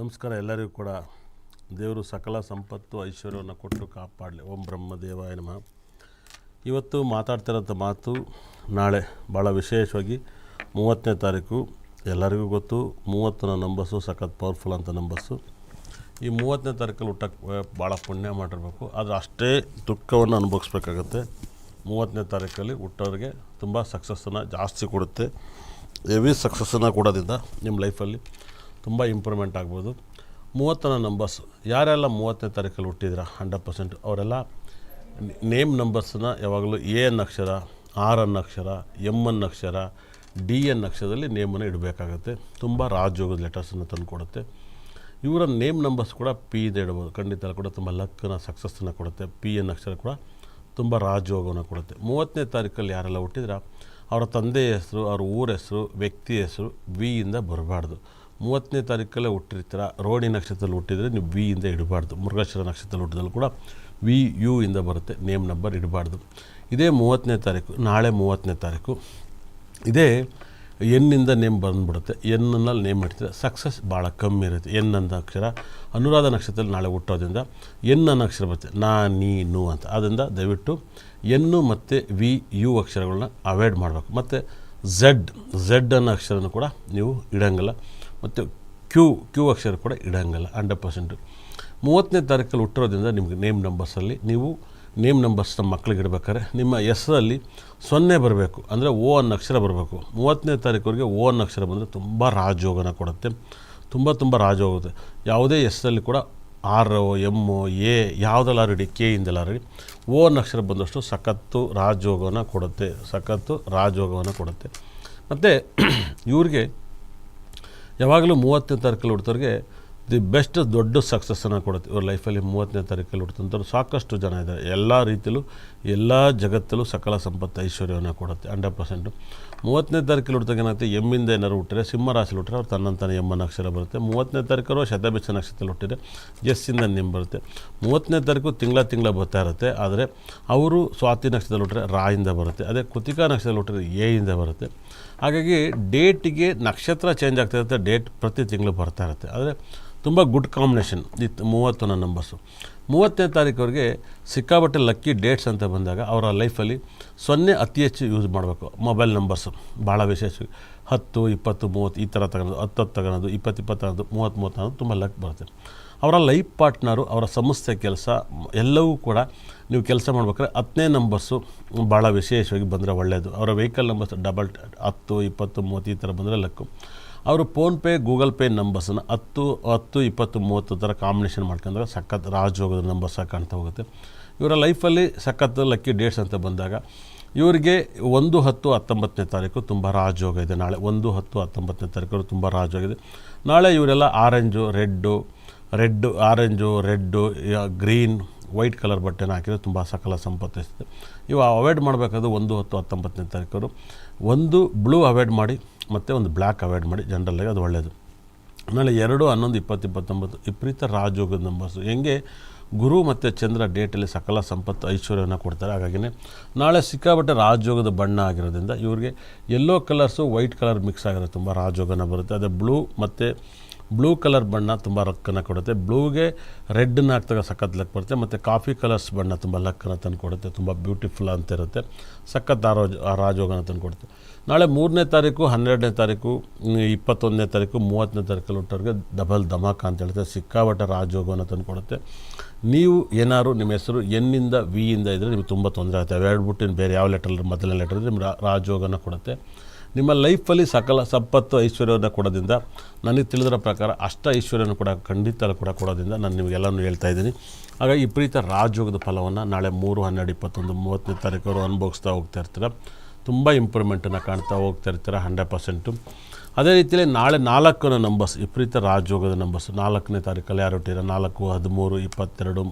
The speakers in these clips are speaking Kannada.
ನಮಸ್ಕಾರ, ಎಲ್ಲರಿಗೂ ಕೂಡ. ದೇವರು ಸಕಲ ಸಂಪತ್ತು ಐಶ್ವರ್ಯವನ್ನು ಕೊಟ್ಟು ಕಾಪಾಡಲಿ. ಓಂ ಬ್ರಹ್ಮದೇವಾಯ ನಮಃ. ಇವತ್ತು ಮಾತಾಡ್ತಿರೋಂಥ ಮಾತು ನಾಳೆ ಭಾಳ ವಿಶೇಷವಾಗಿ ಮೂವತ್ತನೇ ತಾರೀಕು. ಎಲ್ಲರಿಗೂ ಗೊತ್ತು ಮೂವತ್ತನ ನಂಬಸ್ಸು ಸಖತ್ ಪವರ್ಫುಲ್ ಅಂತ ನಂಬಸ್ಸು ಈ ಮೂವತ್ತನೇ ತಾರೀಕಲ್ಲಿ ಹುಟ್ಟಕ್ಕೆ ಭಾಳ ಪುಣ್ಯ ಮಾಡಿರಬೇಕು. ಆದರೆ ಅಷ್ಟೇ ದುಃಖವನ್ನು ಅನುಭವಿಸ್ಬೇಕಾಗತ್ತೆ. ಮೂವತ್ತನೇ ತಾರೀಕಲ್ಲಿ ಹುಟ್ಟೋರಿಗೆ ತುಂಬ ಸಕ್ಸಸ್ಸನ್ನು ಜಾಸ್ತಿ ಕೊಡುತ್ತೆ. ಹೆವಿ ಸಕ್ಸಸ್ಸನ್ನು ಕೊಡೋದ್ರಿಂದ ನಿಮ್ಮ ಲೈಫಲ್ಲಿ ತುಂಬ ಇಂಪ್ರೂವ್ಮೆಂಟ್ ಆಗ್ಬೋದು. ಮೂವತ್ತನ ನಂಬರ್ಸ್ ಯಾರೆಲ್ಲ ಮೂವತ್ತನೇ ತಾರೀಕಲ್ಲಿ ಹುಟ್ಟಿದ್ರ? ಹಂಡ್ರೆಡ್ ಪರ್ಸೆಂಟ್ ಅವರೆಲ್ಲ ನೇಮ್ ನಂಬರ್ಸನ್ನ ಯಾವಾಗಲೂ ಎ ಎನ್ ಅಕ್ಷರ ಆರ್ ಎನ್ ಅಕ್ಷರ ಎಂ ಎನ್ ಅಕ್ಷರ ಡಿ ಎನ್ ಅಕ್ಷರದಲ್ಲಿ ನೇಮನ್ನು ಇಡಬೇಕಾಗತ್ತೆ. ತುಂಬ ರಾಜಯೋಗದ ಲೆಟರ್ಸನ್ನು ತಂದು ಕೊಡುತ್ತೆ. ಇವರ ನೇಮ್ ನಂಬರ್ಸ್ ಕೂಡ ಪಿ ಇದೆ ಇಡ್ಬೋದು. ಖಂಡಿತ ಕೂಡ ತುಂಬ ಲಕ್ಕನ ಸಕ್ಸಸ್ಸನ್ನು ಕೊಡುತ್ತೆ. ಪಿ ಎನ್ ಅಕ್ಷರ ಕೂಡ ತುಂಬ ರಾಜಯೋಗವನ್ನು ಕೊಡುತ್ತೆ. ಮೂವತ್ತನೇ ತಾರೀಕಲ್ಲಿ ಯಾರೆಲ್ಲ ಹುಟ್ಟಿದ್ರೆ? ಅವರ ತಂದೆಯ ಹೆಸರು, ಅವ್ರ ಊರ ಹೆಸರು ವ್ಯಕ್ತಿ ಹೆಸರು ವಿ ಇಂದ ಬರಬಾರ್ದು. ಮೂವತ್ತನೇ ತಾರೀಕಲ್ಲೇ ಹುಟ್ಟಿರ್ತೀರ? ರೋಹಿಣಿ ನಕ್ಷತ್ರದಲ್ಲಿ ಹುಟ್ಟಿದರೆ ನೀವು ವಿ ಇಂದ ಇಡಬಾರ್ದು. ಮೃಗಶಿರ ನಕ್ಷತ್ರದಲ್ಲಿ ಹುಟ್ಟಿದಲ್ಲಿ ಕೂಡ ವಿ ಯು ಇಂದ ಬರುತ್ತೆ. ನೇಮ್ ನಂಬರ್ ಇಡಬಾರ್ದು. ಇದೇ ಮೂವತ್ತನೇ ತಾರೀಕು, ನಾಳೆ ಮೂವತ್ತನೇ ತಾರೀಕು. ಇದೇ ಎನ್ನಿಂದ ನೇಮ್ ಬಂದುಬಿಡುತ್ತೆ. ಎನ್ನಲ್ಲಿ ನೇಮ್ ಇಡ್ತೀರ? ಸಕ್ಸಸ್ ಭಾಳ ಕಮ್ಮಿ ಇರುತ್ತೆ. ಎನ್ ಅಂತ ಅಕ್ಷರ. ಅನುರಾಧ ನಕ್ಷತ್ರದಲ್ಲಿ ನಾಳೆ ಹುಟ್ಟೋದ್ರಿಂದ ಎನ್ ಅನ್ನೋ ಅಕ್ಷರ ಬರುತ್ತೆ. ನಾ, ನೀ, ನು ಅಂತ. ಅದರಿಂದ ದಯವಿಟ್ಟು ಎನ್ನು ಮತ್ತು ವಿ ಯು ಅಕ್ಷರಗಳನ್ನ ಅವಾಯ್ಡ್ ಮಾಡಬೇಕು. ಮತ್ತು ಝೆಡ್ ಝೆಡ್ ಅನ್ನೋ ಅಕ್ಷರನೂ ಕೂಡ ನೀವು ಇಡಂಗಿಲ್ಲ. ಮತ್ತು ಕ್ಯೂ ಕ್ಯೂ ಅಕ್ಷರ ಕೂಡ ಇಡಂಗಿಲ್ಲ, ಹಂಡ್ರೆಡ್ ಪರ್ಸೆಂಟು. ಮೂವತ್ತನೇ ತಾರೀಕಲ್ಲಿ ಹುಟ್ಟಿರೋದ್ರಿಂದ ನಿಮಗೆ ನೇಮ್ ನಂಬರ್ಸಲ್ಲಿ, ನೀವು ನೇಮ್ ನಂಬರ್ಸ್ ನಮ್ಮ ಮಕ್ಳಿಗೆ ಇಡಬೇಕಾದ್ರೆ, ನಿಮ್ಮ ಹೆಸರಲ್ಲಿ ಸೊನ್ನೆ ಬರಬೇಕು, ಅಂದರೆ ಓ ಅನ್ನ ಅಕ್ಷರ ಬರಬೇಕು. ಮೂವತ್ತನೇ ತಾರೀಕುವರೆಗೆ ಓ ಅನ್ನ ಅಕ್ಷರ ಬಂದರೆ ತುಂಬ ರಾಜಯೋಗನ ಕೊಡುತ್ತೆ, ತುಂಬ ತುಂಬ ರಾಜಯೋಗುತ್ತೆ ಯಾವುದೇ ಹೆಸರಲ್ಲಿ ಕೂಡ ಆರ್ ಎಮ್ಮು, ಎ ಯಾವುದೆಲ್ಲ ರೆಡಿ ಕೆ ಇಂದೆಲ್ಲ ರೆಡಿ ಓ ಅನ್ನ ಅಕ್ಷರ ಬಂದಷ್ಟು ಸಖತ್ತು ರಾಜಯೋಗವನ್ನು ಕೊಡುತ್ತೆ, ಸಖತ್ತು ರಾಜಯೋಗವನ್ನು ಕೊಡುತ್ತೆ. ಮತ್ತು ಇವ್ರಿಗೆ ಯಾವಾಗಲೂ ಮೂವತ್ತನೇ ತಾರೀಕಲ್ಲಿ ಹುಡ್ತವ್ರಿಗೆ ದಿ ಬೆಸ್ಟ್ ದೊಡ್ಡ ಸಕ್ಸಸ್ಸನ್ನು ಕೊಡುತ್ತೆ. ಇವ್ರ ಲೈಫಲ್ಲಿ ಮೂವತ್ತನೇ ತಾರೀಕಲ್ಲಿ ಹುಡ್ತಂಥವ್ರು ಸಾಕಷ್ಟು ಜನ ಇದ್ದಾರೆ. ಎಲ್ಲ ರೀತಿಯಲ್ಲೂ ಎಲ್ಲ ಜಗತ್ತಲ್ಲೂ ಸಕಲ ಸಂಪತ್ತು ಐಶ್ವರ್ಯವನ್ನು ಕೊಡುತ್ತೆ, ಹಂಡ್ರೆಡ್ ಪರ್ಸೆಂಟು. ಮೂವತ್ತನೇ ತಾರೀಕಲ್ಲಿ ಹುಡ್ತಾಗ ಏನಾಗುತ್ತೆ, ಎಮ್ಮಿಂದ ಏನಾದ್ರು ಹುಟ್ಟರೆ ಸಿಂಹ ರಾಶಿಲಿ ಹುಟ್ಟರೆ ಅವ್ರು ತನ್ನಂತಾನೆ ಎಮ್ಮನ ಅಕ್ಷರ ಬರುತ್ತೆ. ಮೂವತ್ತನೇ ತಾರೀಕರು ಶತಭಿಷ ನಕ್ಷತ್ರದಲ್ಲಿ ಹುಟ್ಟಿದ್ರೆ ಎಸ್ಸಿಂದ ನಿಮ್ ಬರುತ್ತೆ. ಮೂವತ್ತನೇ ತಾರೀಕು ತಿಂಗಳ ತಿಂಗಳ ಬರ್ತಾ ಇರುತ್ತೆ, ಆದರೆ ಅವರು ಸ್ವಾತಿ ನಕ್ಷತ್ರದಲ್ಲಿ ಹುಟ್ಟರೆ ರಾಯಿಂದ ಬರುತ್ತೆ. ಅದೇ ಕೃತಿಕಾ ನಕ್ಷತ್ರದಲ್ಲಿ ಹುಟ್ಟರೆ ಎ ಇಂದ ಬರುತ್ತೆ. ಹಾಗಾಗಿ ಡೇಟಿಗೆ ನಕ್ಷತ್ರ ಚೇಂಜ್ ಆಗ್ತಾ ಇರುತ್ತೆ ಡೇಟ್ ಪ್ರತಿ ತಿಂಗಳು ಬರ್ತಾ ಇರುತ್ತೆ. ಆದರೆ ತುಂಬ ಗುಡ್ ಕಾಂಬಿನೇಷನ್ ಇತ್ತು ಮೂವತ್ತೊಂದು ನಂಬರ್ಸು ಮೂವತ್ತನೇ ತಾರೀಕವ್ರಿಗೆ ಸಿಕ್ಕಾಬಟ್ಟೆ ಲಕ್ಕಿ ಡೇಟ್ಸ್ ಅಂತ ಬಂದಾಗ ಅವರ ಲೈಫಲ್ಲಿ ಸೊನ್ನೆ ಅತಿ ಹೆಚ್ಚು ಯೂಸ್ ಮಾಡಬೇಕು. ಮೊಬೈಲ್ ನಂಬರ್ಸು ಭಾಳ ವಿಶೇಷ. ಹತ್ತು, ಇಪ್ಪತ್ತು, ಮೂವತ್ತು, ಈ ಥರ ತಗೊಳೋದು ಹತ್ತು ಹತ್ತು ತಗೊಳೋದು, ಇಪ್ಪತ್ತು ಇಪ್ಪತ್ತು ತಗೊಳೋದು ಮೂವತ್ತು ಮೂವತ್ತು ಅನ್ನೋದು ತುಂಬ ಲಕ್ ಬರುತ್ತೆ. ಅವರ ಲೈಫ್ ಪಾರ್ಟ್ನರು ಅವರ ಸಂಸ್ಥೆ ಕೆಲಸ, ಎಲ್ಲವೂ ಕೂಡ ನೀವು ಕೆಲಸ ಮಾಡ್ಬೇಕಾದ್ರೆ ಹತ್ತನೇ ನಂಬರ್ಸು ಭಾಳ ವಿಶೇಷವಾಗಿ ಬಂದರೆ ಒಳ್ಳೆಯದು ಅವರ ವೆಹಿಕಲ್ ನಂಬರ್ಸ್ ಡಬಲ್ ಹತ್ತು, ಇಪ್ಪತ್ತು, ಮೂವತ್ತು ಈ ಥರ ಬಂದರೆ ಲಕ್ಕು. ಅವರು ಫೋನ್ಪೇ ಗೂಗಲ್ ಪೇ ನಂಬರ್ಸನ್ನು ಹತ್ತು ಹತ್ತು, ಇಪ್ಪತ್ತು, ಮೂವತ್ತು ಥರ ಕಾಂಬಿನೇಷನ್ ಮಾಡ್ಕೊಂಡ್ರೆ ಸಖತ್ ರಾಜಯೋಗದ ನಂಬರ್ಸ್ ಕಾಣ್ತಾ ಹೋಗುತ್ತೆ. ಇವರ ಲೈಫಲ್ಲಿ ಸಖತ್ ಲಕ್ಕಿ ಡೇಟ್ಸ್ ಅಂತ ಬಂದಾಗ ಇವರಿಗೆ ಒಂದು ಹತ್ತು ಹತ್ತೊಂಬತ್ತನೇ ತಾರೀಕು ತುಂಬ ರಾಜಯೋಗ ಇದೆ. ನಾಳೆ ಒಂದು ಹತ್ತು ಹತ್ತೊಂಬತ್ತನೇ ತಾರೀಕು ತುಂಬ ರಾಜಯೋಗ ಇದೆ. ನಾಳೆ ಇವರೆಲ್ಲ orange red red, orange, red green, white colour ಬಟ್ಟೆನ ಹಾಕಿದರೆ ತುಂಬ ಸಕಲ ಸಂಪತ್ತು ಇರ್ತದೆ. ಇವು ಅವಾಯ್ಡ್ ಮಾಡಬೇಕಾದ್ರೆ ಒಂದು ಹತ್ತು ಹತ್ತೊಂಬತ್ತನೇ ತಾರೀಕು ಒಂದು ಬ್ಲೂ ಅವಾಯ್ಡ್ ಮಾಡಿ ಮತ್ತು ಒಂದು ಬ್ಲ್ಯಾಕ್ ಅವಾಯ್ಡ್ ಮಾಡಿ ಜನರಲ್ಲಾಗಿ ಅದು ಒಳ್ಳೆಯದು ನಾಳೆ ಎರಡು, ಹನ್ನೊಂದು, ಇಪ್ಪತ್ತು, ಇಪ್ಪತ್ತೊಂಬತ್ತು ವಿಪರೀತ ರಾಜಯೋಗದ ನಂಬರ್ಸು. ಹೆಂಗೆ? ಗುರು ಮತ್ತು ಚಂದ್ರ ಡೇಟಲ್ಲಿ ಸಕಲ ಸಂಪತ್ತು ಐಶ್ವರ್ಯವನ್ನು ಕೊಡ್ತಾರೆ. ಹಾಗಾಗಿನೇ ನಾಳೆ ಸಿಕ್ಕಾಬಟ್ಟೆ ರಾಜಯೋಗದ ಬಣ್ಣ ಆಗಿರೋದ್ರಿಂದ ಇವ್ರಿಗೆ yellow colours white colour mix ಆಗಿರೋದು ತುಂಬ ರಾಜಯೋಗನ ಬರುತ್ತೆ. ಅದೇ ಬ್ಲೂ ಮತ್ತು ಬ್ಲೂ ಕಲರ್ ಬಣ್ಣ ತುಂಬ ಲಕ್ಕನ್ನು ಕೊಡುತ್ತೆ. ಬ್ಲೂಗೆ ರೆಡ್ನ ಹಾಕ್ದಾಗ ಸಖತ್ ಲಕ್ ಬರುತ್ತೆ. ಮತ್ತು ಕಾಫಿ ಕಲರ್ಸ್ ಬಣ್ಣ ತುಂಬ ಲಕ್ಕನ್ನು ತಂದು ಕೊಡುತ್ತೆ. ತುಂಬ ಬ್ಯೂಟಿಫುಲ್ ಅಂತ ಇರುತ್ತೆ. ಸಖತ್ ಆರೋಜ್ ರಾಜೋಗನ ತಂದು ಕೊಡುತ್ತೆ. ನಾಳೆ ಮೂರನೇ ತಾರೀಕು, ಹನ್ನೆರಡನೇ ತಾರೀಕು, ಇಪ್ಪತ್ತೊಂದನೇ ತಾರೀಕು, ಮೂವತ್ತನೇ ತಾರೀಕಲ್ಲಿ ಹುಟ್ಟೋರಿಗೆ ಡಬಲ್ ಧಮಾಕ ಅಂತ ಹೇಳುತ್ತೆ ಸಿಕ್ಕಾಪಟ್ಟೆ ರಾಜಯೋಗವನ್ನು ತಂದು ಕೊಡುತ್ತೆ. ನೀವು ಏನಾದ್ರು ನಿಮ್ಮ ಹೆಸರು ಎನ್ನಿಂದ, ವಿಯಿಂದ ಇಂದ ಇದ್ದರೆ ನಿಮಗೆ ತುಂಬ ತೊಂದರೆ ಆಗುತ್ತೆ. ಅವೆರಡು ಬಿಟ್ಟು ಬೇರೆ ಯಾವ ಲೆಟರ್, ಮೊದಲನೇ ಲೆಟರ್ ನಿಮ್ಗೆ ರಾಜೋಗನ ಕೊಡುತ್ತೆ. ನಿಮ್ಮ ಲೈಫಲ್ಲಿ ಸಕಲ ಸಂಪತ್ತು ಐಶ್ವರ್ಯವನ್ನು ಕೊಡೋದ್ರಿಂದ ನನಗೆ ತಿಳಿದಿರೋ ಪ್ರಕಾರ ಅಷ್ಟ ಐಶ್ವರ್ಯನ ಕೂಡ ಖಂಡಿತ ಕೂಡ ಕೊಡೋದ್ರಿಂದ ನಾನು ನಿಮಗೆಲ್ಲನೂ ಹೇಳ್ತಾ ಇದ್ದೀನಿ. ಹಾಗಾಗಿ ವಿಪರೀತ ರಾಜಯೋಗದ ಫಲವನ್ನು ನಾಳೆ ಮೂರು, ಹನ್ನೆರಡು, ಇಪ್ಪತ್ತೊಂದು, ಮೂವತ್ತನೇ ತಾರೀಕು ಅನುಭವಿಸ್ತಾ ಹೋಗ್ತಾ ಇರ್ತೀರ. ತುಂಬ ಇಂಪ್ರೂವ್ಮೆಂಟನ್ನು ಕಾಣ್ತಾ ಹೋಗ್ತಾ ಇರ್ತೀರ ಹಂಡ್ರೆಡ್ ಪರ್ಸೆಂಟು ಅದೇ ರೀತಿಯಲ್ಲಿ ನಾಳೆ ನಾಲ್ಕು ನಂಬರ್ಸ್ ವಿಪರೀತ ರಾಜಯೋಗದ ನಂಬರ್ಸ್ ನಾಲ್ಕನೇ ತಾರೀಕಲ್ಲಿ ಯಾರು ಹುಟ್ಟಿರ ನಾಲ್ಕು, ಹದಿಮೂರು, ಇಪ್ಪತ್ತೆರಡು,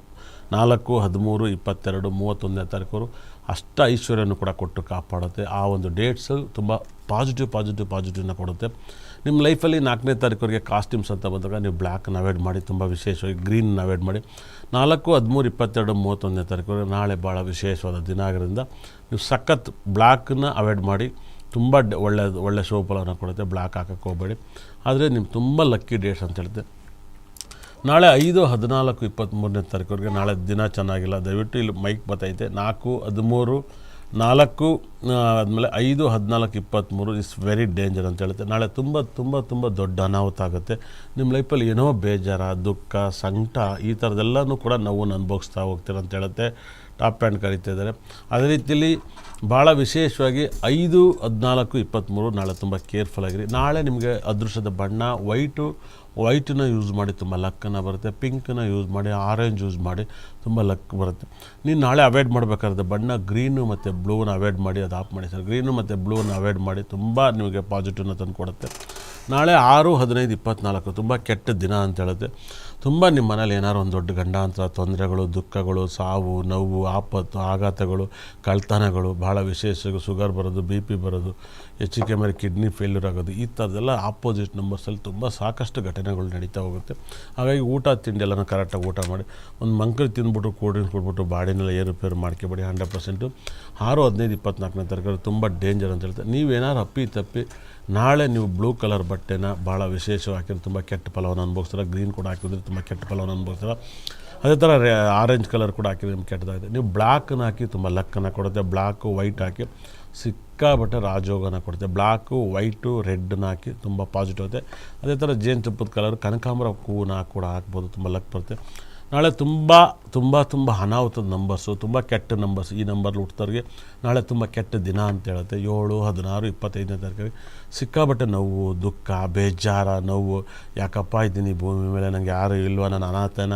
ನಾಲ್ಕು, ಹದಿಮೂರು, ಇಪ್ಪತ್ತೆರಡು, ಮೂವತ್ತೊಂದನೇ ತಾರೀಕು ಅಷ್ಟ ಐಶ್ವರ್ಯವನ್ನು ಕೂಡ ಕೊಟ್ಟು ಕಾಪಾಡುತ್ತೆ. ಆ ಒಂದು ಡೇಟ್ಸು ತುಂಬ ಪಾಸಿಟಿವ್ ಪಾಸಿಟಿವ್ ಪಾಸಿಟಿವ್ನ ಕೊಡುತ್ತೆ. ನಿಮ್ಮ ಲೈಫಲ್ಲಿ ನಾಲ್ಕನೇ ತಾರೀಕುವರೆಗೆ ಕಾಸ್ಟ್ಯೂಮ್ಸ್ ಅಂತ ಬಂದಾಗ ನೀವು ಬ್ಲ್ಯಾಕ್ನ ಅವಾಯ್ಡ್ ಮಾಡಿ, ತುಂಬ ವಿಶೇಷವಾಗಿ ಗ್ರೀನ್ನ ಅವಾಯ್ಡ್ ಮಾಡಿ. ನಾಲ್ಕು, ಹದಿಮೂರು, ಇಪ್ಪತ್ತೆರಡು, ಮೂವತ್ತೊಂದನೇ ತಾರೀಕು ನಾಳೆ ಭಾಳ ವಿಶೇಷವಾದ ದಿನ ಆಗಿರೋದ್ರಿಂದ ನೀವು ಸಖತ್ ಬ್ಲ್ಯಾಕ್ನ ಅವಾಯ್ಡ್ ಮಾಡಿ, ತುಂಬ ಒಳ್ಳೆ ಒಳ್ಳೆ ಶೋಫಲವನ್ನು ಕೊಡುತ್ತೆ. ಬ್ಲ್ಯಾಕ್ ಹಾಕೋಕ್ಕೆ ಹೋಗಬೇಡಿ. ಆದರೆ ನಿಮ್ಗೆ ತುಂಬ ಲಕ್ಕಿ ಡೇಟ್ಸ್ ಅಂತ ಹೇಳುತ್ತೆ ನಾಳೆ ಐದು, ಹದಿನಾಲ್ಕು ಇಪ್ಪತ್ತ್ಮೂರನೇ ತಾರೀಕುವರೆಗೆ ನಾಳೆ ದಿನ ಚೆನ್ನಾಗಿಲ್ಲ. ದಯವಿಟ್ಟು ಇಲ್ಲಿ ಮೈಕ್ ಬತ್ತೈತೆ ನಾಲ್ಕು, ಹದಿಮೂರು, ನಾಲ್ಕು ಆದಮೇಲೆ ಐದು, ಹದಿನಾಲ್ಕು ಇಪ್ಪತ್ತ್ಮೂರು ಇಸ್ ವೆರಿ ಡೇಂಜರ್ ಅಂತ ಹೇಳುತ್ತೆ. ನಾಳೆ ತುಂಬ ತುಂಬ ತುಂಬ ದೊಡ್ಡ ಅನಾಹುತ ಆಗುತ್ತೆ. ನಿಮ್ಮ ಲೈಫಲ್ಲಿ ಏನೋ ಬೇಜಾರ, ದುಃಖ, ಸಂಕಟ, ಈ ಥರದ್ದೆಲ್ಲನೂ ಕೂಡ ನೋವನ್ನು ಅನುಭವಿಸ್ತಾ ಹೋಗ್ತೀರ ಅಂತ ಹೇಳುತ್ತೆ. ಟಾಪ್ ಪ್ಯಾಂಟ್ ಕರಿತಾ ಇದ್ದಾರೆ. ಅದೇ ರೀತಿಯಲ್ಲಿ ಭಾಳ ವಿಶೇಷವಾಗಿ ಐದು, ಹದಿನಾಲ್ಕು ಇಪ್ಪತ್ತ್ಮೂರು ನಾಳೆ ತುಂಬ ಕೇರ್ಫುಲ್ ಆಗಿರಿ. ನಾಳೆ ನಿಮಗೆ ಅದೃಷ್ಟದ ಬಣ್ಣ ವೈಟು ವೈಟನ್ನ ಯೂಸ್ ಮಾಡಿ ತುಂಬ ಲಕ್ಕನ್ನು ಬರುತ್ತೆ ಪಿಂಕನ್ನು ಯೂಸ್ ಮಾಡಿ, ಆರೆಂಜ್ ಯೂಸ್ ಮಾಡಿ ತುಂಬ ಲಕ್ ಬರುತ್ತೆ. ನೀನು ನಾಳೆ ಅವಾಯ್ಡ್ ಮಾಡಬೇಕಾದ್ರೆ ಬಣ್ಣ ಗ್ರೀನು ಮತ್ತು ಬ್ಲೂನ ಅವಾಯ್ಡ್ ಮಾಡಿ ಅದು ಆಫ್ ಮಾಡಿ ಸರ್. ಗ್ರೀನು ಮತ್ತು ಬ್ಲೂನ ಅವಾಯ್ಡ್ ಮಾಡಿ ತುಂಬ ನಿಮಗೆ ಪಾಸಿಟಿವ್ನ ತಂದು ಕೊಡುತ್ತೆ ನಾಳೆ ಆರು ಹದಿನೈದು ಇಪ್ಪತ್ತ್ನಾಲ್ಕು ತುಂಬ ಕೆಟ್ಟ ದಿನ ಅಂತ ಹೇಳುತ್ತೆ. ತುಂಬ ನಿಮ್ಮ ಮನೇಲಿ ಏನಾದ್ರು ಒಂದು ದೊಡ್ಡ ಗಂಡಾಂತರ ತೊಂದರೆಗಳು, ದುಃಖಗಳು, ಸಾವು, ನೋವು, ಆಪತ್ತು, ಆಘಾತಗಳು, ಕಳ್ತನಗಳು ಭಾಳ ವಿಶೇಷ, ಶುಗರ್ ಬರೋದು, ಬಿ ಪಿ ಬರೋದು ಹೆಚ್ಚಿಗೆ ಮೇಲೆ ಕಿಡ್ನಿ ಫೇಲ್ಯೂರ್ ಆಗೋದು, ಈ ಥರದ್ದೆಲ್ಲ ಆಪೋಸಿಟ್ ನಂಬರ್ಸಲ್ಲಿ ತುಂಬ ಸಾಕಷ್ಟು ಘಟನೆಗಳು ನಡೀತಾ ಹೋಗುತ್ತೆ. ಹಾಗಾಗಿ ಊಟ, ತಿಂಡಿ ಎಲ್ಲನ ಕರೆಕ್ಟಾಗಿ ಊಟ ಮಾಡಿ, ಒಂದು ಮಂಕರಿ ತಿಂದ್ಬಿಟ್ಟು ಕೂಲ್ ಡ್ರಿಂಕ್ಸ್ ಕೊಟ್ಬಿಟ್ಟು ಬಾಡಿನೆಲ್ಲ ಏರುಪೇರು ಮಾಡ್ಕೊಬೇಡಿ ಹಂಡ್ರೆಡ್ ಪರ್ಸೆಂಟು ಆರು, ಹದಿನೈದು, ಇಪ್ಪತ್ನಾಲ್ಕನೇ ತರಗತಿ ತುಂಬ ಡೇಂಜರ್ ಅಂತ ಹೇಳ್ತಾರೆ. ನೀವೇನಾದ್ರು ಅಪ್ಪಿ ತಪ್ಪಿ, ನಾಳೆ ನೀವು ಬ್ಲೂ ಕಲರ್ ಬಟ್ಟೆನ ಭಾಳ ವಿಶೇಷವಾಗಿ, ತುಂಬ ಕೆಟ್ಟ ಫಲವನ್ನು ಅನುಭವಿಸ್ತಾರೆ ಗ್ರೀನ್ ಕೂಡ ಹಾಕಿದ್ರೆ ತುಂಬ ಕೆಟ್ಟ ಫಲವನ್ನು ಅನುಭವಿಸ್ತಾರೆ? ಅದೇ ಥರ ರೇ ಆರೆಂಜ್ ಕಲರ್ ಕೂಡ ಹಾಕಿದ್ರೆ ನಿಮ್ಗೆ ಕೆಟ್ಟದಾಗಿದೆ. ನೀವು ಬ್ಲ್ಯಾಕನ್ನು ಹಾಕಿ ತುಂಬ ಲಕ್ಕನ್ನು ಕೊಡುತ್ತೆ. ಬ್ಲ್ಯಾಕು ವೈಟ್ ಹಾಕಿ ಸಿಕ್ಕಾಬಟ್ಟೆ ರಾಜೋಗನ ಕೊಡುತ್ತೆ. ಬ್ಲ್ಯಾಕು ವೈಟು ರೆಡ್ನ ಹಾಕಿ ತುಂಬ ಪಾಸಿಟಿವ್ ಆಗುತ್ತೆ. ಅದೇ ಥರ ಜೇನು ತುಪ್ಪದ ಕಲರ್ ಕನಕಾಂಬರ ಹೂವನ್ನ ಕೂಡ ಹಾಕ್ಬೋದು. ತುಂಬ ಲಕ್ ಬರುತ್ತೆ. ನಾಳೆ ತುಂಬ ತುಂಬ ತುಂಬ ಅನಾಹುತದ ನಂಬರ್ಸು ತುಂಬ ಕೆಟ್ಟ ನಂಬರ್ಸ್ ಈ ನಂಬರ್ಲಿ ಹುಟ್ಟೋರಿಗೆ ನಾಳೆ ತುಂಬ ಕೆಟ್ಟ ದಿನ ಅಂತ ಹೇಳುತ್ತೆ. ಏಳು, ಹದಿನಾರು, ಇಪ್ಪತ್ತೈದನೇ ತಾರೀಕಿಗೆ ಸಿಕ್ಕಾಬಟ್ಟೆ ನೋವು, ದುಃಖ, ಬೇಜಾರ, ನೋವು. ಯಾಕಪ್ಪ ಇದ್ದೀನಿ ಭೂಮಿ ಮೇಲೆ ನನಗೆ ಯಾರು ಇಲ್ವ, ನಾನು ಅನಾಥನ?